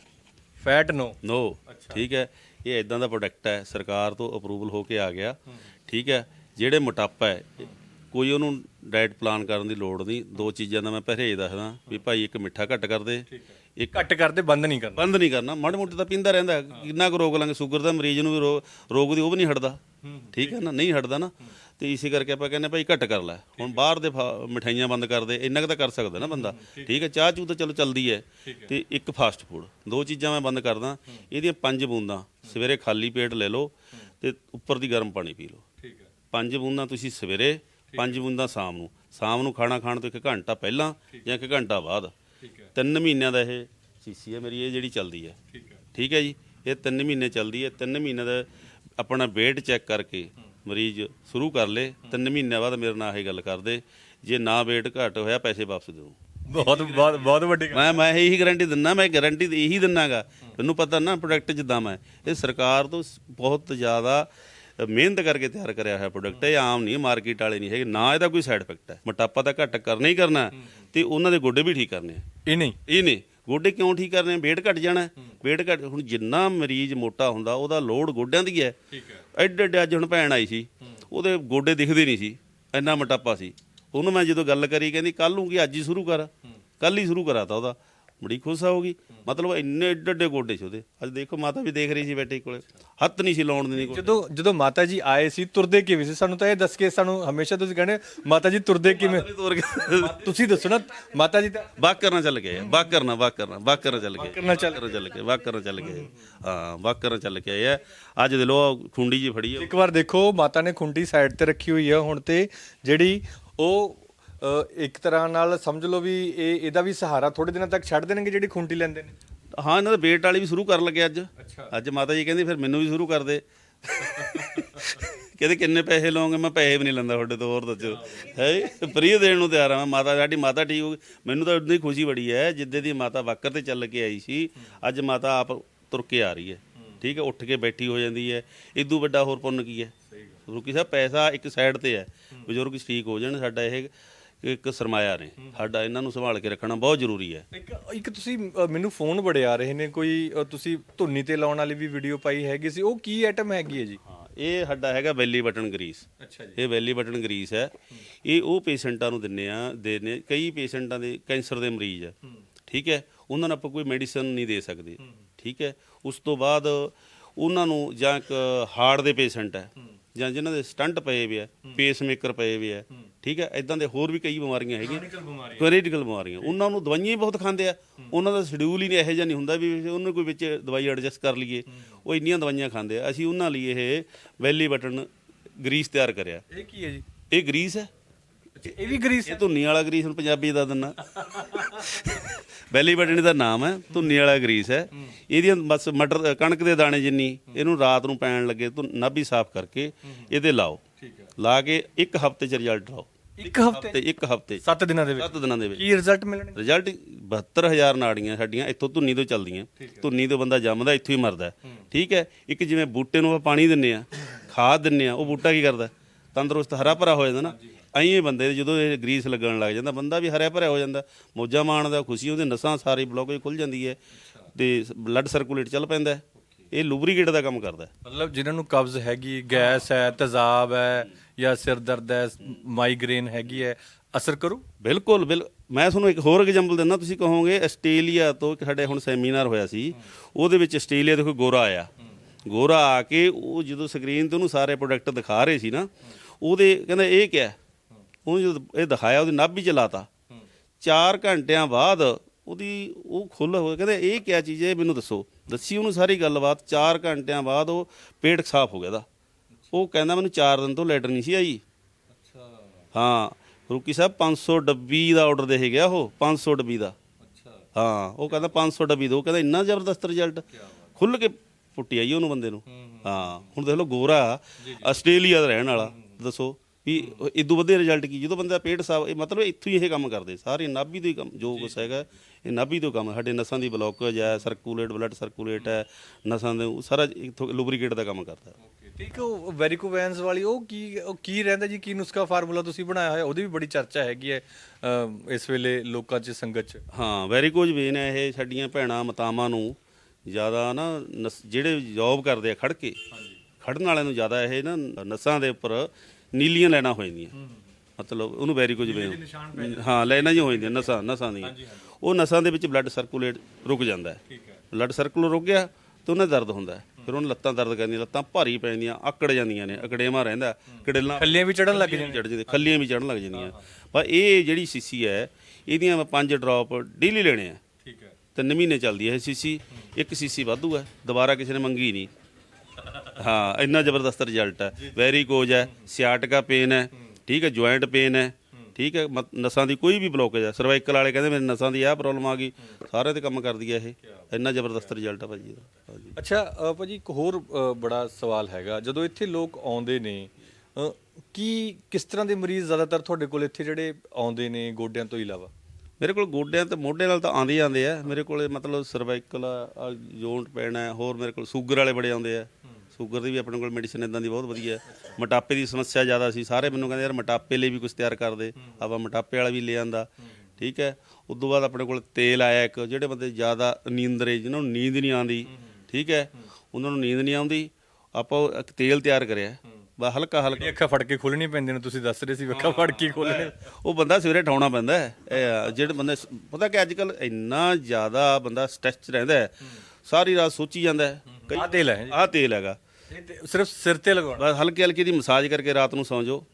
ਫੈਟ ਨੋ ਨੋ ਠੀਕ ਹੈ। ਇਹ ਇਦਾਂ ਦਾ ਪ੍ਰੋਡਕਟ ਹੈ। ਸਰਕਾਰ ਤੋਂ ਅਪਰੂਵਲ ਹੋ ਕੇ ਆ ਗਿਆ। ਠੀਕ ਹੈ। ਜਿਹੜੇ ਮੋਟਾਪਾ ਹੈ ਕੋਈ ਉਹਨੂੰ ਡਾਈਟ ਪਲਾਨ ਕਰਨ ਦੀ ਲੋੜ ਨਹੀਂ। ਦੋ ਚੀਜ਼ਾਂ ਦਾ ਮੈਂ ਪਰਹੇਜ਼ ਦੱਸਦਾ। ਵੀ ਭਾਈ ਇੱਕ ਮਿੱਠਾ ਘੱਟ ਕਰ ਦੇ ਇੱਕ ਘੱਟ ਕਰਦੇ ਬੰਦ ਨਹੀਂ ਕਰਨਾ। ਬੰਦ ਨਹੀਂ ਕਰਨਾ। ਮਾੜੇ ਮੋਟੇ ਤਾਂ ਪੀਂਦਾ ਰਹਿੰਦਾ। ਕਿੰਨਾ ਕੁ ਰੋਗ ਲਾਂਗੇ। ਸ਼ੂਗਰ ਦਾ ਮਰੀਜ਼ ਨੂੰ ਵੀ ਰੋਗ ਦੀ ਉਹ ਵੀ ਨਹੀਂ ਹਟਦਾ। ਠੀਕ ਹੈ ਨਾ? ਨਹੀਂ ਹਟਦਾ ਨਾ। ਤੇ ਇਸੇ ਕਰਕੇ ਆਪਾਂ ਕਹਿੰਦੇ ਭਾਈ ਘੱਟ ਕਰ ਲੈ। ਹੁਣ ਬਾਹਰ ਦੇ ਮਠਾਈਆਂ ਬੰਦ ਕਰ ਦੇ ਇੰਨਾ ਕੁ ਤਾਂ ਕਰ ਸਕਦਾ ਨਾ ਬੰਦਾ। ਠੀਕ। ਹੈ ਚਾਹ ਚੂ ਤਾਂ ਚਲੋ ਚੱਲਦੀ ਹੈ। ਤੇ ਇੱਕ ਫਾਸਟ ਫੂਡ ਦੋ ਚੀਜ਼ਾਂ ਮੈਂ ਬੰਦ ਕਰਦਾ। ਇਹਦੀਆਂ ਪੰਜ ਬੂੰਦਾਂ ਸਵੇਰੇ ਖਾਲੀ ਪੇਟ ਲੈ ਲਓ ਤੇ ਉੱਪਰ ਦੀ ਗਰਮ ਪਾਣੀ ਪੀ ਲਓ। ਠੀਕ ਹੈ। ਪੰਜ ਬੂੰਦਾਂ ਤੁਸੀਂ ਸਵੇਰੇ ਪੰਜ ਬੂੰਦਾਂ ਸ਼ਾਮ ਨੂੰ। ਸ਼ਾਮ ਨੂੰ ਖਾਣਾ ਖਾਣ ਤੋਂ ਇੱਕ ਘੰਟਾ ਪਹਿਲਾਂ ਜਾਂ ਇੱਕ ਘੰਟਾ ਬਾਅਦ। ਠੀਕ ਹੈ। ਤਿੰਨ ਮਹੀਨਿਆਂ ਦਾ ਇਹ ਸੀਸੀ ਹੈ ਮੇਰੀ ਇਹ ਜਿਹੜੀ ਚੱਲਦੀ ਹੈ। ਠੀਕ ਹੈ। ਠੀਕ ਹੈ ਜੀ? ਇਹ ਤਿੰਨ ਮਹੀਨੇ ਚੱਲਦੀ ਹੈ। ਤਿੰਨ ਮਹੀਨੇ ਦਾ ਆਪਣਾ weight ਚੈੱਕ ਕਰਕੇ ਮਰੀਜ਼ ਸ਼ੁਰੂ ਕਰ ਲੇ ਤਿੰਨ ਮਹੀਨਿਆਂ ਬਾਅਦ ਮੇਰੇ ਨਾਲ ਇਹ ਗੱਲ ਕਰਦੇ ਜੇ ਨਾ weight ਘਟ ਹੋਇਆ ਪੈਸੇ ਵਾਪਸ ਦੇ ਦੂੰ ਬਹੁਤ ਬਹੁਤ ਬਹੁਤ ਵੱਡੀ ਮੈਂ ਮੈਂ ਇਹੀ ਗਾਰੰਟੀ ਦਿੰਨਾ ਮੈਂ ਗਾਰੰਟੀ ਇਹੀ ਦਿੰਨਾਗਾ। ਮੈਨੂੰ ਪਤਾ ਨਾ ਪ੍ਰੋਡਕਟ ਜਿੱਦਾਂ ਮੈਂ ਇਹ ਸਰਕਾਰ ਤੋਂ ਬਹੁਤ ਜ਼ਿਆਦਾ ਮਿਹਨਤ ਕਰਕੇ ਤਿਆਰ ਕਰਿਆ ਹੋਇਆ ਪ੍ਰੋਡਕਟ ਹੈ ਇਹ ਆਮ ਨਹੀਂ ਮਾਰਕੀਟ ਵਾਲੇ ਨਹੀਂ ਹੈਗੇ ਨਾ ਇਹਦਾ ਕੋਈ ਸਾਈਡ ਇਫੈਕਟ ਹੈ। ਮੋਟਾਪਾ ਤਾਂ ਘੱਟ ਕਰਨਾ ਹੀ ਕਰਨਾ ਤੇ ਉਹਨਾਂ ਦੇ ਗੋਡੇ ਵੀ ਠੀਕ ਕਰਨੇ ਇਹ ਨਹੀਂ। ਇਹ ਨੇ ਗੋਡੇ ਕਿਉਂ ਠੀਕ ਕਰਨੇ weight ਘਟ ਜਾਣਾ weight ਘਟ ਹੁਣ ਜਿੰਨਾ ਮਰੀਜ਼ ਮੋਟਾ ਹੁੰਦਾ ਉਹਦਾ ਲੋਡ ਗੋਡਿਆਂ ਦੀ ਹੈ। ਠੀਕ ਹੈ। ਐਡੇ ਐਡੇ ਅੱਜ ਹੁਣ ਭੈਣ ਆਈ ਸੀ। ਉਹਦੇ ਗੋਡੇ ਦਿਖਦੇ ਨਹੀਂ ਸੀ। ਇੰਨਾ ਮੋਟਾਪਾ ਸੀ। ਉਹਨੂੰ ਮੈਂ ਜਦੋਂ ਗੱਲ ਕਰੀ ਕਹਿੰਦੀ ਕੱਲ ਨੂੰ ਕੀ ਅੱਜ ਹੀ ਸ਼ੁਰੂ ਕਰ? ਕੱਲ ਹੀ ਸ਼ੁਰੂ ਕਰਾਤਾ ਉਹਦਾ। ਬੜੀ ਖੁਸ਼ ਹੋਊਗੀ ਮਤਲਬ ਇੰਨੇ ਏਡੇ ਏਡੇ ਗੋਡੇ ਸੀ ਉਹਦੇ। ਅੱਜ ਦੇਖੋ ਮਾਤਾ ਵੀ ਦੇਖ ਰਹੀ ਸੀ ਬੇਟੇ ਕੋਲੇ। ਹੱਥ ਨਹੀਂ ਸੀ ਲਾਉਣ ਦਿੰਦੀ ਕੋਲ ਜਦੋਂ ਜਦੋਂ ਮਾਤਾ ਜੀ ਆਏ ਸੀ ਤੁਰਦੇ ਕਿਵੇਂ ਸੀ? ਸਾਨੂੰ ਤਾਂ ਇਹ ਦੱਸ ਕੇ ਸਾਨੂੰ ਹਮੇਸ਼ਾ ਤੁਸੀਂ ਕਹਿੰਦੇ ਮਾਤਾ ਜੀ ਤੁਰਦੇ ਕਿਵੇਂ? ਤੁਸੀਂ ਦੱਸੋ ਨਾ ਮਾਤਾ ਜੀ ਤਾਂ ਵਾਕ ਕਰਨਾ ਚੱਲ ਗਏ। ਵਾਕ ਕਰਨਾ ਵਾਕ ਕਰਨਾ ਵਾਕ ਕਰਨਾ ਚੱਲ ਗਏ। ਕਰਨਾ ਚੱਲ- ਗਏ ਵਾਕ ਕਰਨਾ ਚੱਲ ਗਏ। ਹਾਂ ਵਾਕ ਕਰਨਾ ਚੱਲ ਕੇ ਆਏ ਆ ਅੱਜ ਦੇ ਲੋ ਖੁੰਡੀ ਜੀ ਫੜੀ ਇੱਕ ਵਾਰ ਦੇਖੋ ਮਾਤਾ ਨੇ ਖੁੰਡੀ ਸਾਈਡ ਤੇ ਰੱਖੀ ਹੋਈ ਹੈ ਹੁਣ ਤੇ ਜਿਹੜੀ ਉਹ ਇੱਕ ਤਰ੍ਹਾਂ ਨਾਲ ਸਮਝ ਲਓ ਵੀ ਇਹ ਇਹਦਾ ਵੀ ਸਹਾਰਾ ਥੋੜੇ ਦਿਨਾਂ ਤੱਕ ਛੱਡ ਦੇਣਗੇ ਜਿਹੜੀ ਖੁੰਡੀ ਲੈਂਦੇ ਨੇ। ਹਾਂ ਇਹਨਾਂ ਦਾ ਵੇਟ ਵਾਲੀ ਵੀ ਸ਼ੁਰੂ ਕਰਨ ਲੱਗੇ ਅੱਜ। ਅੱਜ ਮਾਤਾ ਜੀ ਕਹਿੰਦੀ ਫਿਰ ਮੈਨੂੰ ਵੀ ਸ਼ੁਰੂ ਕਰ ਦੇ ਕਹਿੰਦੇ ਕਿੰਨੇ ਪੈਸੇ ਲਓਗੇ? ਮੈਂ ਪੈਸੇ ਵੀ ਨਹੀਂ ਲੈਂਦਾ ਤੁਹਾਡੇ ਤੋਂ ਹੋਰ ਦੱਸੋ। ਹੈ ਫ੍ਰੀ ਦੇਣ ਨੂੰ ਤਿਆਰ ਆ ਮੈਂ। ਮਾਤਾ ਸਾਡੀ ਮਾਤਾ ਠੀਕ ਹੋ ਗਈ। ਮੈਨੂੰ ਤਾਂ ਉਦੋਂ ਹੀ ਖੁਸ਼ੀ ਬੜੀ ਹੈ ਜਿੱਦੇ ਦੀ ਮਾਤਾ ਵਾਕਰ ਤੇ ਚੱਲ ਕੇ ਆਈ ਸੀ ਅੱਜ ਮਾਤਾ ਆਪ ਤੁਰ ਕੇ ਆ ਰਹੀ ਹੈ। ਠੀਕ ਹੈ? ਉੱਠ ਕੇ ਬੈਠੀ ਹੋ ਜਾਂਦੀ ਹੈ। ਇਦੋਂ ਵੱਡਾ ਹੋਰ ਪੁੰਨ ਕੀ ਹੈ? ਰੁਕੀ ਸਾਹਿਬ ਪੈਸਾ ਇੱਕ ਸਾਈਡ ਤੇ ਹੈ। ਬਜ਼ੁਰਗ ਠੀਕ ਹੋ ਜਾਣ ਸਾਡਾ ਇਹ ਇੱਕ ਸਰਮਾਇਆ ਨੇ। ਸਾਡਾ ਇਹਨਾਂ ਨੂੰ ਸੰਭਾਲ ਕੇ ਰੱਖਣਾ ਬਹੁਤ ਜ਼ਰੂਰੀ ਹੈ। ਇੱਕ ਇੱਕ ਤੁਸੀਂ ਅ, ਮੈਨੂੰ ਫੋਨ ਬੜੇ ਆ ਰਹੇ ਨੇ ਕੋਈ ਅ, ਤੁਸੀਂ ਧੁੰਨੀ ਤੇ ਲਾਉਣ ਵਾਲੀ ਵੀ ਵੀਡੀਓ ਪਾਈ ਹੈਗੀ ਸੀ ਉਹ ਕੀ ਆਈਟਮ ਹੈਗੀ ਹੈ ਜੀ? ਹਾਂ ਇਹ ਸਾਡਾ ਹੈਗਾ ਵੈਲੀ ਬਟਨ ਗਰੀਸ ਅੱਛਾ ਇਹ ਵੈਲੀ ਬਟਨ ਗਰੀਸ ਹੈ। ਇਹ ਉਹ ਪੇਸ਼ੈਂਟਾਂ ਨੂੰ ਦਿੰਨੇ ਆ ਦੇਨੇ ਕਈ ਪੇਸ਼ੈਂਟਾਂ ਦੇ ਕੈਂਸਰ ਦੇ ਮਰੀਜ਼ ਆ ਠੀਕ ਹੈ? ਉਹਨਾਂ ਨੂੰ ਆਪਾਂ ਕੋਈ ਮੈਡੀਸਨ ਨਹੀਂ ਦੇ ਸਕਦੇ। ਠੀਕ ਹੈ? ਉਸ ਤੋਂ ਬਾਅਦ ਉਹਨਾਂ ਨੂੰ ਜਾਂ ਇੱਕ ਹਾਰਟ ਦੇ ਪੇਸ਼ੈਂਟ ਹੈ। ਜਾਂ ਜਿਨ੍ਹਾਂ ਦੇ ਸਟੰਟ ਪਏ ਵੀ ਆ ਪੇਸਮੇਕਰ ਪਏ ਵੀ ਆ ਠੀਕ ਹੈ ਇਦਾਂ ਦੇ ਹੋਰ ਵੀ ਕਈ ਬਿਮਾਰੀਆਂ ਹੈਗੀਆਂ। ਕ੍ਰਿਟੀਕਲ ਬਿਮਾਰੀਆਂ। ਉਹਨਾਂ ਨੂੰ ਦਵਾਈਆਂ ਹੀ ਬਹੁਤ ਖਾਂਦੇ ਆ। ਉਹਨਾਂ ਦਾ ਸ਼ਡਿਊਲ ਹੀ ਨਹੀਂ ਇਹੋ ਜਿਹਾ ਨਹੀਂ ਹੁੰਦਾ ਵੀ ਉਹਨੂੰ ਕੋਈ ਵਿੱਚ ਦਵਾਈ ਐਡਜਸਟ ਕਰ ਲਈਏ। ਉਹ ਇੰਨੀਆਂ ਦਵਾਈਆਂ ਖਾਂਦੇ ਆ। ਅਸੀਂ ਉਹਨਾਂ ਲਈ ਇਹ ਵੈਲੀ ਬਟਨ ਗਰੀਸ ਤਿਆਰ ਕਰਿਆ। ਇਹ ਕੀ ਹੈ ਜੀ? ਇਹ ਗਰੀਸ ਹੈ। ਇਹ ਵੀ ਗਰੀਸ ਇਹ ਧੁੰਨੀ ਵਾਲਾ ਗਰੀਸ ਹੁਣ ਪੰਜਾਬੀ ਦਾ ਦਿੰਨਾ। ਵੈਲੀ ਬਟਨ ਦਾ ਨਾਮ ਹੈ ਧੁੰਨੀ ਵਾਲਾ ਗਰੀਸ ਹੈ। ਇਹਦੀਆਂ ਬਸ ਮਟਰ ਕਣਕ ਦੇ ਦਾਣੇ ਜਿੰਨੀ ਇਹਨੂੰ ਰਾਤ ਨੂੰ ਪੈਣ ਲੱਗੇ ਤੂੰ ਨਾਭੀ ਸਾਫ਼ ਕਰਕੇ ਇਹਦੇ ਲਾਓ। ਲਾ ਕੇ ਇੱਕ ਹਫ਼ਤੇ ਚ ਰਿਜ਼ਲਟ ਲਾਓ। ਇੱਕ ਹਫ਼ਤੇ? ਤੇ ਇੱਕ ਹਫ਼ਤੇ। 7 ਦਿਨਾਂ ਦੇ ਵਿੱਚ? 7 ਦਿਨਾਂ ਦੇ ਵਿੱਚ। ਕੀ ਰਿਜ਼ਲਟ ਮਿਲਣਗੇ? ਰਿਜ਼ਲਟ 72000 ਨਾੜੀਆਂ ਸਾਡੀਆਂ ਇੱਥੋਂ ਧੁੰਨੀ ਤੋਂ ਚੱਲਦੀਆਂ। ਧੁੰਨੀ ਤੋਂ ਬੰਦਾ ਜੰਮਦਾ ਇੱਥੋਂ ਹੀ ਮਰਦਾ। ਠੀਕ ਹੈ? ਇੱਕ ਜਿਵੇਂ ਬੂਟੇ ਨੂੰ ਆਪਾਂ ਪਾਣੀ ਦਿੰਨੇ ਆ ਖਾਦ ਦਿੰਨੇ ਆ ਉਹ ਬੂਟਾ ਕੀ ਕਰਦਾ? ਤੰਦਰੁਸਤ ਹਰਾ ਭਰਾ ਹੋ ਜਾਂਦਾ ਨਾ। ਐਂ ਬੰਦੇ ਦੇ ਜਦੋਂ ਇਹ ਗਰੀਸ ਲੱਗਣ ਲੱਗ ਜਾਂਦਾ ਬੰਦਾ ਵੀ ਹਰਿਆ ਭਰਿਆ ਹੋ ਜਾਂਦਾ ਮੌਜਾਂ ਮਾਣਦਾ ਖੁਸ਼ੀ ਉਹਦੇ ਨਸਾਂ ਸਾਰੀ ਬਲੌਕੇਜ ਖੁੱਲ ਜਾਂਦੀ ਹੈ ਤੇ ਬਲੱਡ ਸਰਕੂਲੇਟ ਚੱਲ ਪੈਂਦਾ। ਇਹ ਲੂਬਰੀਕੇਟ ਦਾ ਕੰਮ ਕਰਦਾ। ਮਤਲਬ ਜਿਨ੍ਹਾਂ ਨੂੰ ਕਬਜ਼ ਹੈਗੀ ਗੈਸ ਹੈ ਤੇਜ਼ਾਬ ਹੈ ਜਾਂ ਸਿਰ ਦਰਦ ਹੈ ਮਾਈਗ੍ਰੇਨ ਹੈਗੀ ਹੈ ਅਸਰ ਕਰੂ ਬਿਲਕੁਲ ਬਿਲ ਮੈਂ ਤੁਹਾਨੂੰ ਇੱਕ ਹੋਰ ਐਗਜ਼ਾਮਪਲ ਦਿੰਦਾ ਤੁਸੀਂ ਕਹੋਗੇ ਆਸਟ੍ਰੇਲੀਆ ਤੋਂ ਇੱਕ ਸਾਡੇ ਹੁਣ ਸੈਮੀਨਾਰ ਹੋਇਆ ਸੀ ਉਹਦੇ ਵਿੱਚ ਆਸਟ੍ਰੇਲੀਆ ਤੋਂ ਕੋਈ ਗੋਰਾ ਆਇਆ ਗੋਰਾ ਆ ਕੇ ਉਹ ਜਦੋਂ ਸਕਰੀਨ ਤੇ ਉਹਨੂੰ ਸਾਰੇ ਪ੍ਰੋਡਕਟ ਦਿਖਾ ਰਹੇ ਸੀ ਨਾ ਉਹਦੇ ਕਹਿੰਦਾ ਇਹ ਕਿਆ ਹੈ? ਉਹਨੂੰ ਜਦੋਂ ਇਹ ਦਿਖਾਇਆ ਉਹਦੀ ਨਾਭੀ ਚ ਲਾਤਾ। 4 ਘੰਟਿਆਂ ਬਾਅਦ ਉਹਦੀ ਉਹ ਖੁੱਲ ਹੋਇਆ ਕਹਿੰਦਾ ਇਹ ਕਿਆ ਚੀਜ਼ ਹੈ ਮੈਨੂੰ ਦੱਸੋ। ਦੱਸੀ ਉਹਨੂੰ ਸਾਰੀ ਗੱਲਬਾਤ। 4 ਘੰਟਿਆਂ ਬਾਅਦ ਉਹ ਪੇਟ ਸਾਫ਼ ਹੋ ਗਿਆ ਦਾ ਉਹ ਕਹਿੰਦਾ ਮੈਨੂੰ 4 ਦਿਨ ਤੋਂ ਲੈਟਰ ਨਹੀਂ ਸੀ ਆਈ। ਹਾਂ ਰੁਕੀ ਸਾਹਿਬ 500 ਡੱਬੀ ਦਾ ਆਰਡਰ ਦੇ ਗਿਆ ਉਹ 500 ਡੱਬੀ ਦਾ। ਅੱਛਾ। ਹਾਂ ਉਹ ਕਹਿੰਦਾ 500 ਡੱਬੀ ਦੋ। ਕਹਿੰਦਾ ਇੰਨਾ ਜ਼ਬਰਦਸਤ ਰਿਜ਼ਲਟ ਖੁੱਲ ਕੇ ਪੁੱਟੀ ਆਈ ਉਹਨੂੰ ਬੰਦੇ ਨੂੰ। ਹਾਂ ਹੁਣ ਦੇਖ ਲਓ ਗੋਰਾ ਆਸਟ੍ਰੇਲੀਆ ਦਾ ਰਹਿਣ ਵਾਲਾ। ਦੱਸੋ। ਵੀ ਇਦੋਂ ਵਧੀਆ ਰਿਜ਼ਲਟ ਕੀ ਜਦੋਂ ਬੰਦਾ ਪੇਟ ਸਾਫ਼ ਇਹ ਮਤਲਬ ਇੱਥੋਂ ਹੀ ਇਹ ਕੰਮ ਕਰਦੇ ਸਾਰੇ ਨਾਭੀ ਤੋਂ ਹੀ ਕੰਮ ਜੋ ਕੁਛ ਹੈਗਾ ਇਹ ਨਾਭੀ ਤੋਂ ਕੰਮ। ਸਾਡੇ ਨਸਾਂ ਦੀ ਬਲੌਕੇਜ ਹੈ ਸਰਕੂਲੇਟ ਬਲੱਡ ਸਰਕੂਲੇਟ ਹੈ ਨਸਾਂ ਦੇ ਸਾਰਾ ਇੱਥੋਂ ਲੁਬਰੀਕੇਟ ਦਾ ਕੰਮ ਕਰਦਾ। ਠੀਕ ਉਹ ਵੈਰੀਕੋਵੈਂਸ ਵਾਲੀ ਉਹ ਕੀ ਉਹ ਕੀ ਰਹਿੰਦਾ ਜੀ ਕੀ ਨੁਸਖਾ ਫਾਰਮੂਲਾ ਤੁਸੀਂ ਬਣਾਇਆ ਹੋਇਆ ਉਹਦੀ ਵੀ ਬੜੀ ਚਰਚਾ ਹੈਗੀ ਹੈ ਇਸ ਵੇਲੇ ਲੋਕਾਂ 'ਚ ਸੰਗਤ 'ਚ। ਹਾਂ ਵੈਰੀਕੋਜ ਵੇਨ ਹੈ ਇਹ ਸਾਡੀਆਂ ਭੈਣਾਂ ਮਤਾਵਾਂ ਨੂੰ ਜ਼ਿਆਦਾ ਨਾ ਜਿਹੜੇ ਜੌਬ ਕਰਦੇ ਆ ਖੜ ਕੇ ਖੜਨ ਵਾਲਿਆਂ ਨੂੰ ਜ਼ਿਆਦਾ ਇਹ ਨਾ ਨਸਾਂ ਦੇ ਉੱਪਰ ਨੀਲੀਆਂ ਲੈਣਾ ਹੋ ਜਾਂਦੀਆਂ। ਮਤਲਬ ਉਹਨੂੰ ਵੈਰੀਕੋਜ ਵੇਨ ਹਾਂ ਲੈਣਾ ਜੀ ਹੋ ਜਾਂਦੀਆਂ ਨਸਾਂ ਨਸਾਂ ਦੀਆਂ। ਉਹ ਨਸਾਂ ਦੇ ਵਿੱਚ ਬਲੱਡ ਸਰਕੂਲੇਟ ਰੁਕ ਜਾਂਦਾ ਹੈ। ਬਲੱਡ ਸਰਕੂਲੇਟ ਰੁਕ ਗਿਆ ਤੇ ਉਹਨਾਂ ਦਰਦ ਹੁੰਦਾ ਹੈ। ਫਿਰ ਉਹਨਾਂ ਲੱਤਾਂ ਦਰਦ ਕਰਦੀਆਂ ਲੱਤਾਂ ਭਾਰੀ ਪੈ ਜਾਂਦੀਆਂ ਆਕੜ ਜਾਂਦੀਆਂ ਨੇ ਅਕੜੇਮਾ ਰਹਿੰਦਾ ਕੜੇਲਾਂ ਖੱਲੀਆਂ ਵੀ ਚੜਨ ਲੱਗ ਜਾਂਦੀਆਂ ਚੜ ਜਾਂਦੇ ਖੱਲੀਆਂ ਵੀ ਚੜਨ ਲੱਗ ਜਾਂਦੀਆਂ। ਪਰ ਇਹ ਜਿਹੜੀ ਸੀਸੀ ਹੈ ਇਹਦੀਆਂ ਮੈਂ ਪੰਜ ਡ੍ਰੌਪ ਡੇਲੀ ਲੈਣੇ ਆ। ਠੀਕ ਹੈ। ਤਿੰਨ ਮਹੀਨੇ ਚੱਲਦੀ ਹੈ ਇਹ ਸੀਸੀ ਇੱਕ ਸੀਸੀ ਵਾਧੂ ਹੈ ਦੁਬਾਰਾ ਕਿਸੇ ਨੇ ਮੰਗੀ ਨਹੀਂ। ਹਾਂ ਇੰਨਾ ਜ਼ਬਰਦਸਤ ਰਿਜ਼ਲਟ ਹੈ। ਵੈਰੀ ਕੋਜ ਹੈ ਸਿਆਟਕਾ ਪੇਨ ਹੈ ਠੀਕ ਹੈ ਜੁਆਇੰਟ ਪੇਨ ਹੈ ਠੀਕ ਹੈ ਮਤ- ਨਸਾਂ ਦੀ ਕੋਈ ਵੀ ਬਲੋਕੇਜ ਹੈ ਸਰਵਾਈਕਲ ਵਾਲੇ ਕਹਿੰਦੇ ਮੇਰੇ ਨਸਾਂ ਦੀ ਆਹ ਪ੍ਰੋਬਲਮ ਆ ਗਈ ਸਾਰਿਆਂ ਤੇ ਕੰਮ ਕਰਦੀ ਹੈ ਇਹ। ਇੰਨਾ ਜ਼ਬਰਦਸਤ ਰਿਜ਼ਲਟ ਹੈ ਭਾਜੀ ਇਹਦਾ। ਹਾਂਜੀ। ਅੱਛਾ ਅ, ਭਾਜੀ ਇੱਕ ਹੋਰ ਅ, ਬੜਾ ਸਵਾਲ ਹੈਗਾ। ਜਦੋਂ ਇੱਥੇ ਲੋਕ ਆਉਂਦੇ ਨੇ ਅ, ਕੀ ਕਿਸ ਤਰ੍ਹਾਂ ਦੇ ਮਰੀਜ਼ ਜ਼ਿਆਦਾਤਰ ਤੁਹਾਡੇ ਕੋਲ ਇੱਥੇ ਜਿਹੜੇ ਆਉਂਦੇ ਨੇ ਗੋਡਿਆਂ ਤੋਂ ਇਲਾਵਾ? ਮੇਰੇ ਕੋਲ ਗੋਡਿਆਂ ਤੇ ਮੋਢੇ ਨਾਲ ਤਾਂ ਆਉਂਦੇ ਹੀ ਆਉਂਦੇ ਆ। ਮੇਰੇ ਕੋਲੇ ਮਤਲਬ ਸਰਵਾਈਕਲ ਜੋਂਟ ਪੈਣ ਹੈ ਹੋਰ ਮੇਰੇ ਕੋਲ ਸ਼ੂਗਰ ਵਾਲੇ ਬੜੇ ਆਉਂਦੇ ਆ। ਸ਼ੂਗਰ ਦੀ ਵੀ ਆਪਣੇ ਕੋਲ ਮੈਡੀਸਿਨ ਇਦਾਂ ਦੀ ਬਹੁਤ ਵਧੀਆ। ਹੈ ਮੋਟਾਪੇ ਦੀ ਸਮੱਸਿਆ ਜ਼ਿਆਦਾ ਸੀ। ਸਾਰੇ ਮੈਨੂੰ ਕਹਿੰਦੇ ਯਾਰ ਮੋਟਾਪੇ ਲਈ ਵੀ ਕੁਝ ਤਿਆਰ ਕਰ ਦੇ। ਆਪਾਂ ਮੋਟਾਪੇ ਵਾਲਾ ਵੀ ਲੈ ਆਂਦਾ। ਠੀਕ ਹੈ? ਉਸ ਤੋਂ ਬਾਅਦ ਆਪਣੇ ਕੋਲ ਤੇਲ ਆਇਆ ਇੱਕ ਜਿਹੜੇ ਬੰਦੇ ਜ਼ਿਆਦਾ ਨੀਂਦਰੇ ਜਿਨ੍ਹਾਂ ਨੂੰ ਨੀਂਦ ਨਹੀਂ ਆਉਂਦੀ। ਠੀਕ ਹੈ? ਉਹਨਾਂ ਨੂੰ ਨੀਂਦ ਨਹੀਂ ਆਉਂਦੀ। ਆਪਾਂ ਇੱਕ ਤੇਲ ਤਿਆਰ ਕਰਿਆ। ਬਸ ਹਲਕਾ ਹਲਕਾ। ਅੱਖਾਂ ਫੜ ਕੇ ਖੋਲਣੀ ਪੈਂਦੀਆਂ ਨੇ ਤੁਸੀਂ ਦੱਸ ਰਹੇ ਸੀ ਅੱਖਾਂ ਫੜ ਕੇ ਖੋਲਣੇ ਉਹ ਬੰਦਾ ਸਵੇਰੇ ਠਾਉਣਾ ਪੈਂਦਾ ਹੈ। ਜਿਹੜੇ ਬੰਦੇ ਪਤਾ ਕਿ ਅੱਜ ਕੱਲ ਇੰਨਾ ਜ਼ਿਆਦਾ ਬੰਦਾ ਸਟ੍ਰੈਸ ਰਹਿੰਦਾ ਹੈ। ਸਾਰੀ ਰਾਤ ਸੋਚੀ ਜਾਂਦਾ ਹੈ। ਆਹ ਤੇਲ ਹੈ। ਆਹ ਤੇਲ ਹੈਗਾ। ਸਿਰਫ ਸਿਰ ਤੇ ਲਗਾਉਣਾ। ਬਸ ਹਲਕੀ ਹਲਕੀ ਦੀ ਮਸਾਜ ਕਰਕੇ ਰਾਤ ਨੂੰ ਸੌਂ ਜਾਓ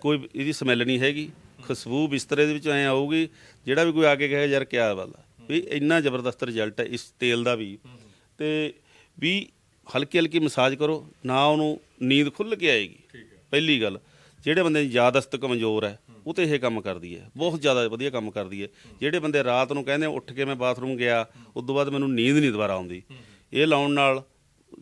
ਕੋਈ ਇਹਦੀ ਸਮੈਲ ਨਹੀਂ ਹੈਗੀ। ਖੁਸ਼ਬੂ ਬਿਸਤਰੇ ਦੇ ਵਿੱਚ ਐ ਆਊਗੀ ਜਿਹੜਾ ਵੀ ਕੋਈ ਆ ਕੇ ਕਹੇ ਯਾਰ ਕਿਆ ਵਾਲਾ ਵੀ ਇੰਨਾ ਜ਼ਬਰਦਸਤ ਰਿਜ਼ਲਟ ਹੈ ਇਸ ਤੇਲ ਦਾ ਵੀ। ਤੇ ਵੀ ਹਲਕੀ ਹਲਕੀ ਮਸਾਜ ਕਰੋ ਨਾ ਉਹਨੂੰ ਨੀਂਦ ਖੁੱਲ ਕੇ ਆਏਗੀ। ਪਹਿਲੀ ਗੱਲ ਜਿਹੜੇ ਬੰਦੇ ਦੀ ਯਾਦਸਤ ਕਮਜ਼ੋਰ ਹੈ ਉਹ ਤੇ ਇਹ ਕੰਮ ਕਰਦੀ ਹੈ। ਬਹੁਤ ਜ਼ਿਆਦਾ ਵਧੀਆ ਕੰਮ ਕਰਦੀ ਹੈ। ਜਿਹੜੇ ਬੰਦੇ ਰਾਤ ਨੂੰ ਕਹਿੰਦੇ ਉੱਠ ਕੇ ਮੈਂ ਬਾਥਰੂਮ ਗਿਆ ਉਸ ਤੋਂ ਬਾਅਦ ਮੈਨੂੰ ਨੀਂਦ ਨਹੀਂ ਦੁਬਾਰਾ ਆਉਂਦੀ। ਇਹ ਲਾਉਣ ਨਾਲ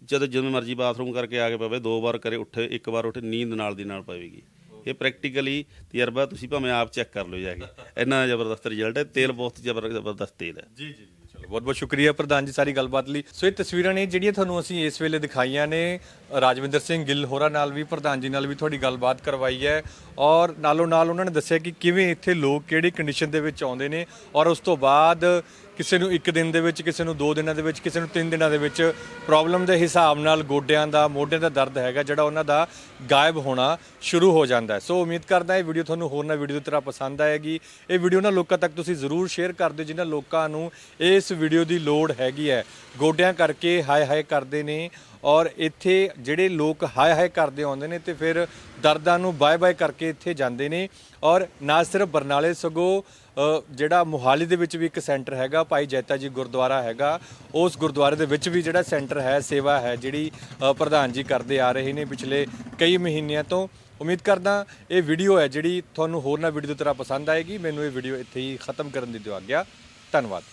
ਜਦੋਂ ਜਦੋਂ ਮਰਜ਼ੀ ਬਾਥਰੂਮ ਕਰਕੇ ਆ ਕੇ ਪਵੇ, ਦੋ ਵਾਰ ਕਰੇ ਉੱਠੇ, ਇੱਕ ਵਾਰ ਉੱਠੇ, ਨੀਂਦ ਨਾਲ ਦੀ ਨਾਲ ਪਵੇਗੀ। ਇਹ ਪ੍ਰੈਕਟੀਕਲੀ ਤਜਰਬਾ ਤੁਸੀਂ ਭਾਵੇਂ ਆਪ ਚੈੱਕ ਕਰ ਲਓ ਜਾ ਕੇ। ਇੰਨਾ ਜ਼ਬਰਦਸਤ ਰਿਜ਼ਲਟ ਹੈ, ਤੇਲ ਬਹੁਤ ਜ਼ਬਰ- ਜ਼ਬਰਦਸਤ ਤੇਲ ਹੈ। ਜੀ ਜੀ ਚਲੋ। ਬਹੁਤ ਬਹੁਤ ਸ਼ੁਕਰੀਆ ਪ੍ਰਧਾਨ ਜੀ ਸਾਰੀ ਗੱਲਬਾਤ ਲਈ। ਸੋ ਇਹ ਤਸਵੀਰਾਂ ਨੇ ਜਿਹੜੀਆਂ ਤੁਹਾਨੂੰ ਅਸੀਂ ਇਸ ਵੇਲੇ ਦਿਖਾਈਆਂ ਨੇ, ਰਾਜਵਿੰਦਰ ਸਿੰਘ ਗਿੱਲ ਹੋਰਾਂ ਨਾਲ ਵੀ, ਪ੍ਰਧਾਨ ਜੀ ਨਾਲ ਵੀ ਤੁਹਾਡੀ ਗੱਲਬਾਤ ਕਰਵਾਈ ਹੈ। ਔਰ ਨਾਲੋਂ ਨਾਲ ਉਹਨਾਂ ਨੇ ਦੱਸਿਆ ਕਿ ਕਿਵੇਂ ਇੱਥੇ ਲੋਕ ਕਿਹੜੀ ਕੰਡੀਸ਼ਨ ਦੇ ਵਿੱਚ ਆਉਂਦੇ ਨੇ। ਔਰ ਉਸ ਤੋਂ ਬਾਅਦ ਕਿਸੇ ਨੂੰ ਇੱਕ ਦਿਨ ਦੇ ਵਿੱਚ, ਕਿਸੇ ਨੂੰ ਦੋ ਦਿਨਾਂ ਦੇ ਵਿੱਚ, ਕਿਸੇ ਨੂੰ ਤਿੰਨ ਦਿਨਾਂ ਦੇ ਵਿੱਚ ਪ੍ਰੋਬਲਮ ਦੇ ਹਿਸਾਬ ਨਾਲ ਗੋਡਿਆਂ ਦਾ, ਮੋਢਿਆਂ ਦਾ ਦਰਦ ਹੈਗਾ, ਜਿਹੜਾ ਉਹਨਾਂ ਦਾ ਗਾਇਬ ਹੋਣਾ ਸ਼ੁਰੂ ਹੋ ਜਾਂਦਾ ਸੋ ਉਮੀਦ ਕਰਦਾ ਇਹ ਵੀਡੀਓ ਤੁਹਾਨੂੰ ਹੋਰ ਨਾ ਵੀਡੀਓ ਦੀ ਤਰ੍ਹਾਂ ਪਸੰਦ ਆਏਗੀ। ਇਹ ਵੀਡੀਓ ਨਾ ਲੋਕਾਂ ਤੱਕ ਤੁਸੀਂ ਜ਼ਰੂਰ ਸ਼ੇਅਰ ਕਰ ਦਿਓ, ਜਿਨ੍ਹਾਂ ਲੋਕਾਂ ਨੂੰ ਇਸ ਵੀਡੀਓ ਦੀ ਲੋੜ ਹੈਗੀ ਹੈ। ਗੋਡਿਆਂ ਕਰਕੇ ਹਾਏ ਹਾਏ ਕਰਦੇ ਨੇ ਔਰ ਇੱਥੇ ਜਿਹੜੇ ਲੋਕ ਹਾਏ ਹਾਏ ਕਰਦੇ ਆਉਂਦੇ ਨੇ ਤੇ ਫਿਰ ਦਰਦਾਂ ਨੂੰ ਬਾਏ ਬਾਏ ਕਰਕੇ ਇੱਥੇ ਜਾਂਦੇ ਨੇ। ਔਰ ਨਾ ਸਿਰਫ ਬਰਨਾਲੇ ਸਗੋਂ ਜਿਹੜਾ ਮੁਹਾਲੀ ਦੇ ਵਿੱਚ ਵੀ ਇੱਕ ਸੈਂਟਰ ਹੈਗਾ, ਭਾਈ ਜੈਤਾ ਜੀ ਗੁਰਦੁਆਰਾ ਹੈਗਾ, ਉਸ ਗੁਰਦੁਆਰੇ ਦੇ ਵਿੱਚ ਵੀ ਜਿਹੜਾ ਸੈਂਟਰ ਹੈ, ਸੇਵਾ ਹੈ, ਜਿਹੜੀ ਪ੍ਰਧਾਨ ਜੀ ਕਰਦੇ ਆ ਰਹੇ ਨੇ ਪਿਛਲੇ ਕਈ ਮਹੀਨਿਆਂ ਤੋਂ। ਉਮੀਦ ਕਰਦਾ ਇਹ ਵੀਡੀਓ ਹੈ ਜਿਹੜੀ ਤੁਹਾਨੂੰ ਹੋਰ ਨਾ ਵੀਡੀਓ ਦੀ ਤਰ੍ਹਾਂ ਪਸੰਦ ਆਏਗੀ। ਮੈਨੂੰ ਇਹ ਵੀਡੀਓ ਇੱਥੇ ਹੀ ਖਤਮ ਕਰਨ ਦੀ ਦਿਓ ਆਗਿਆ। ਧੰਨਵਾਦ।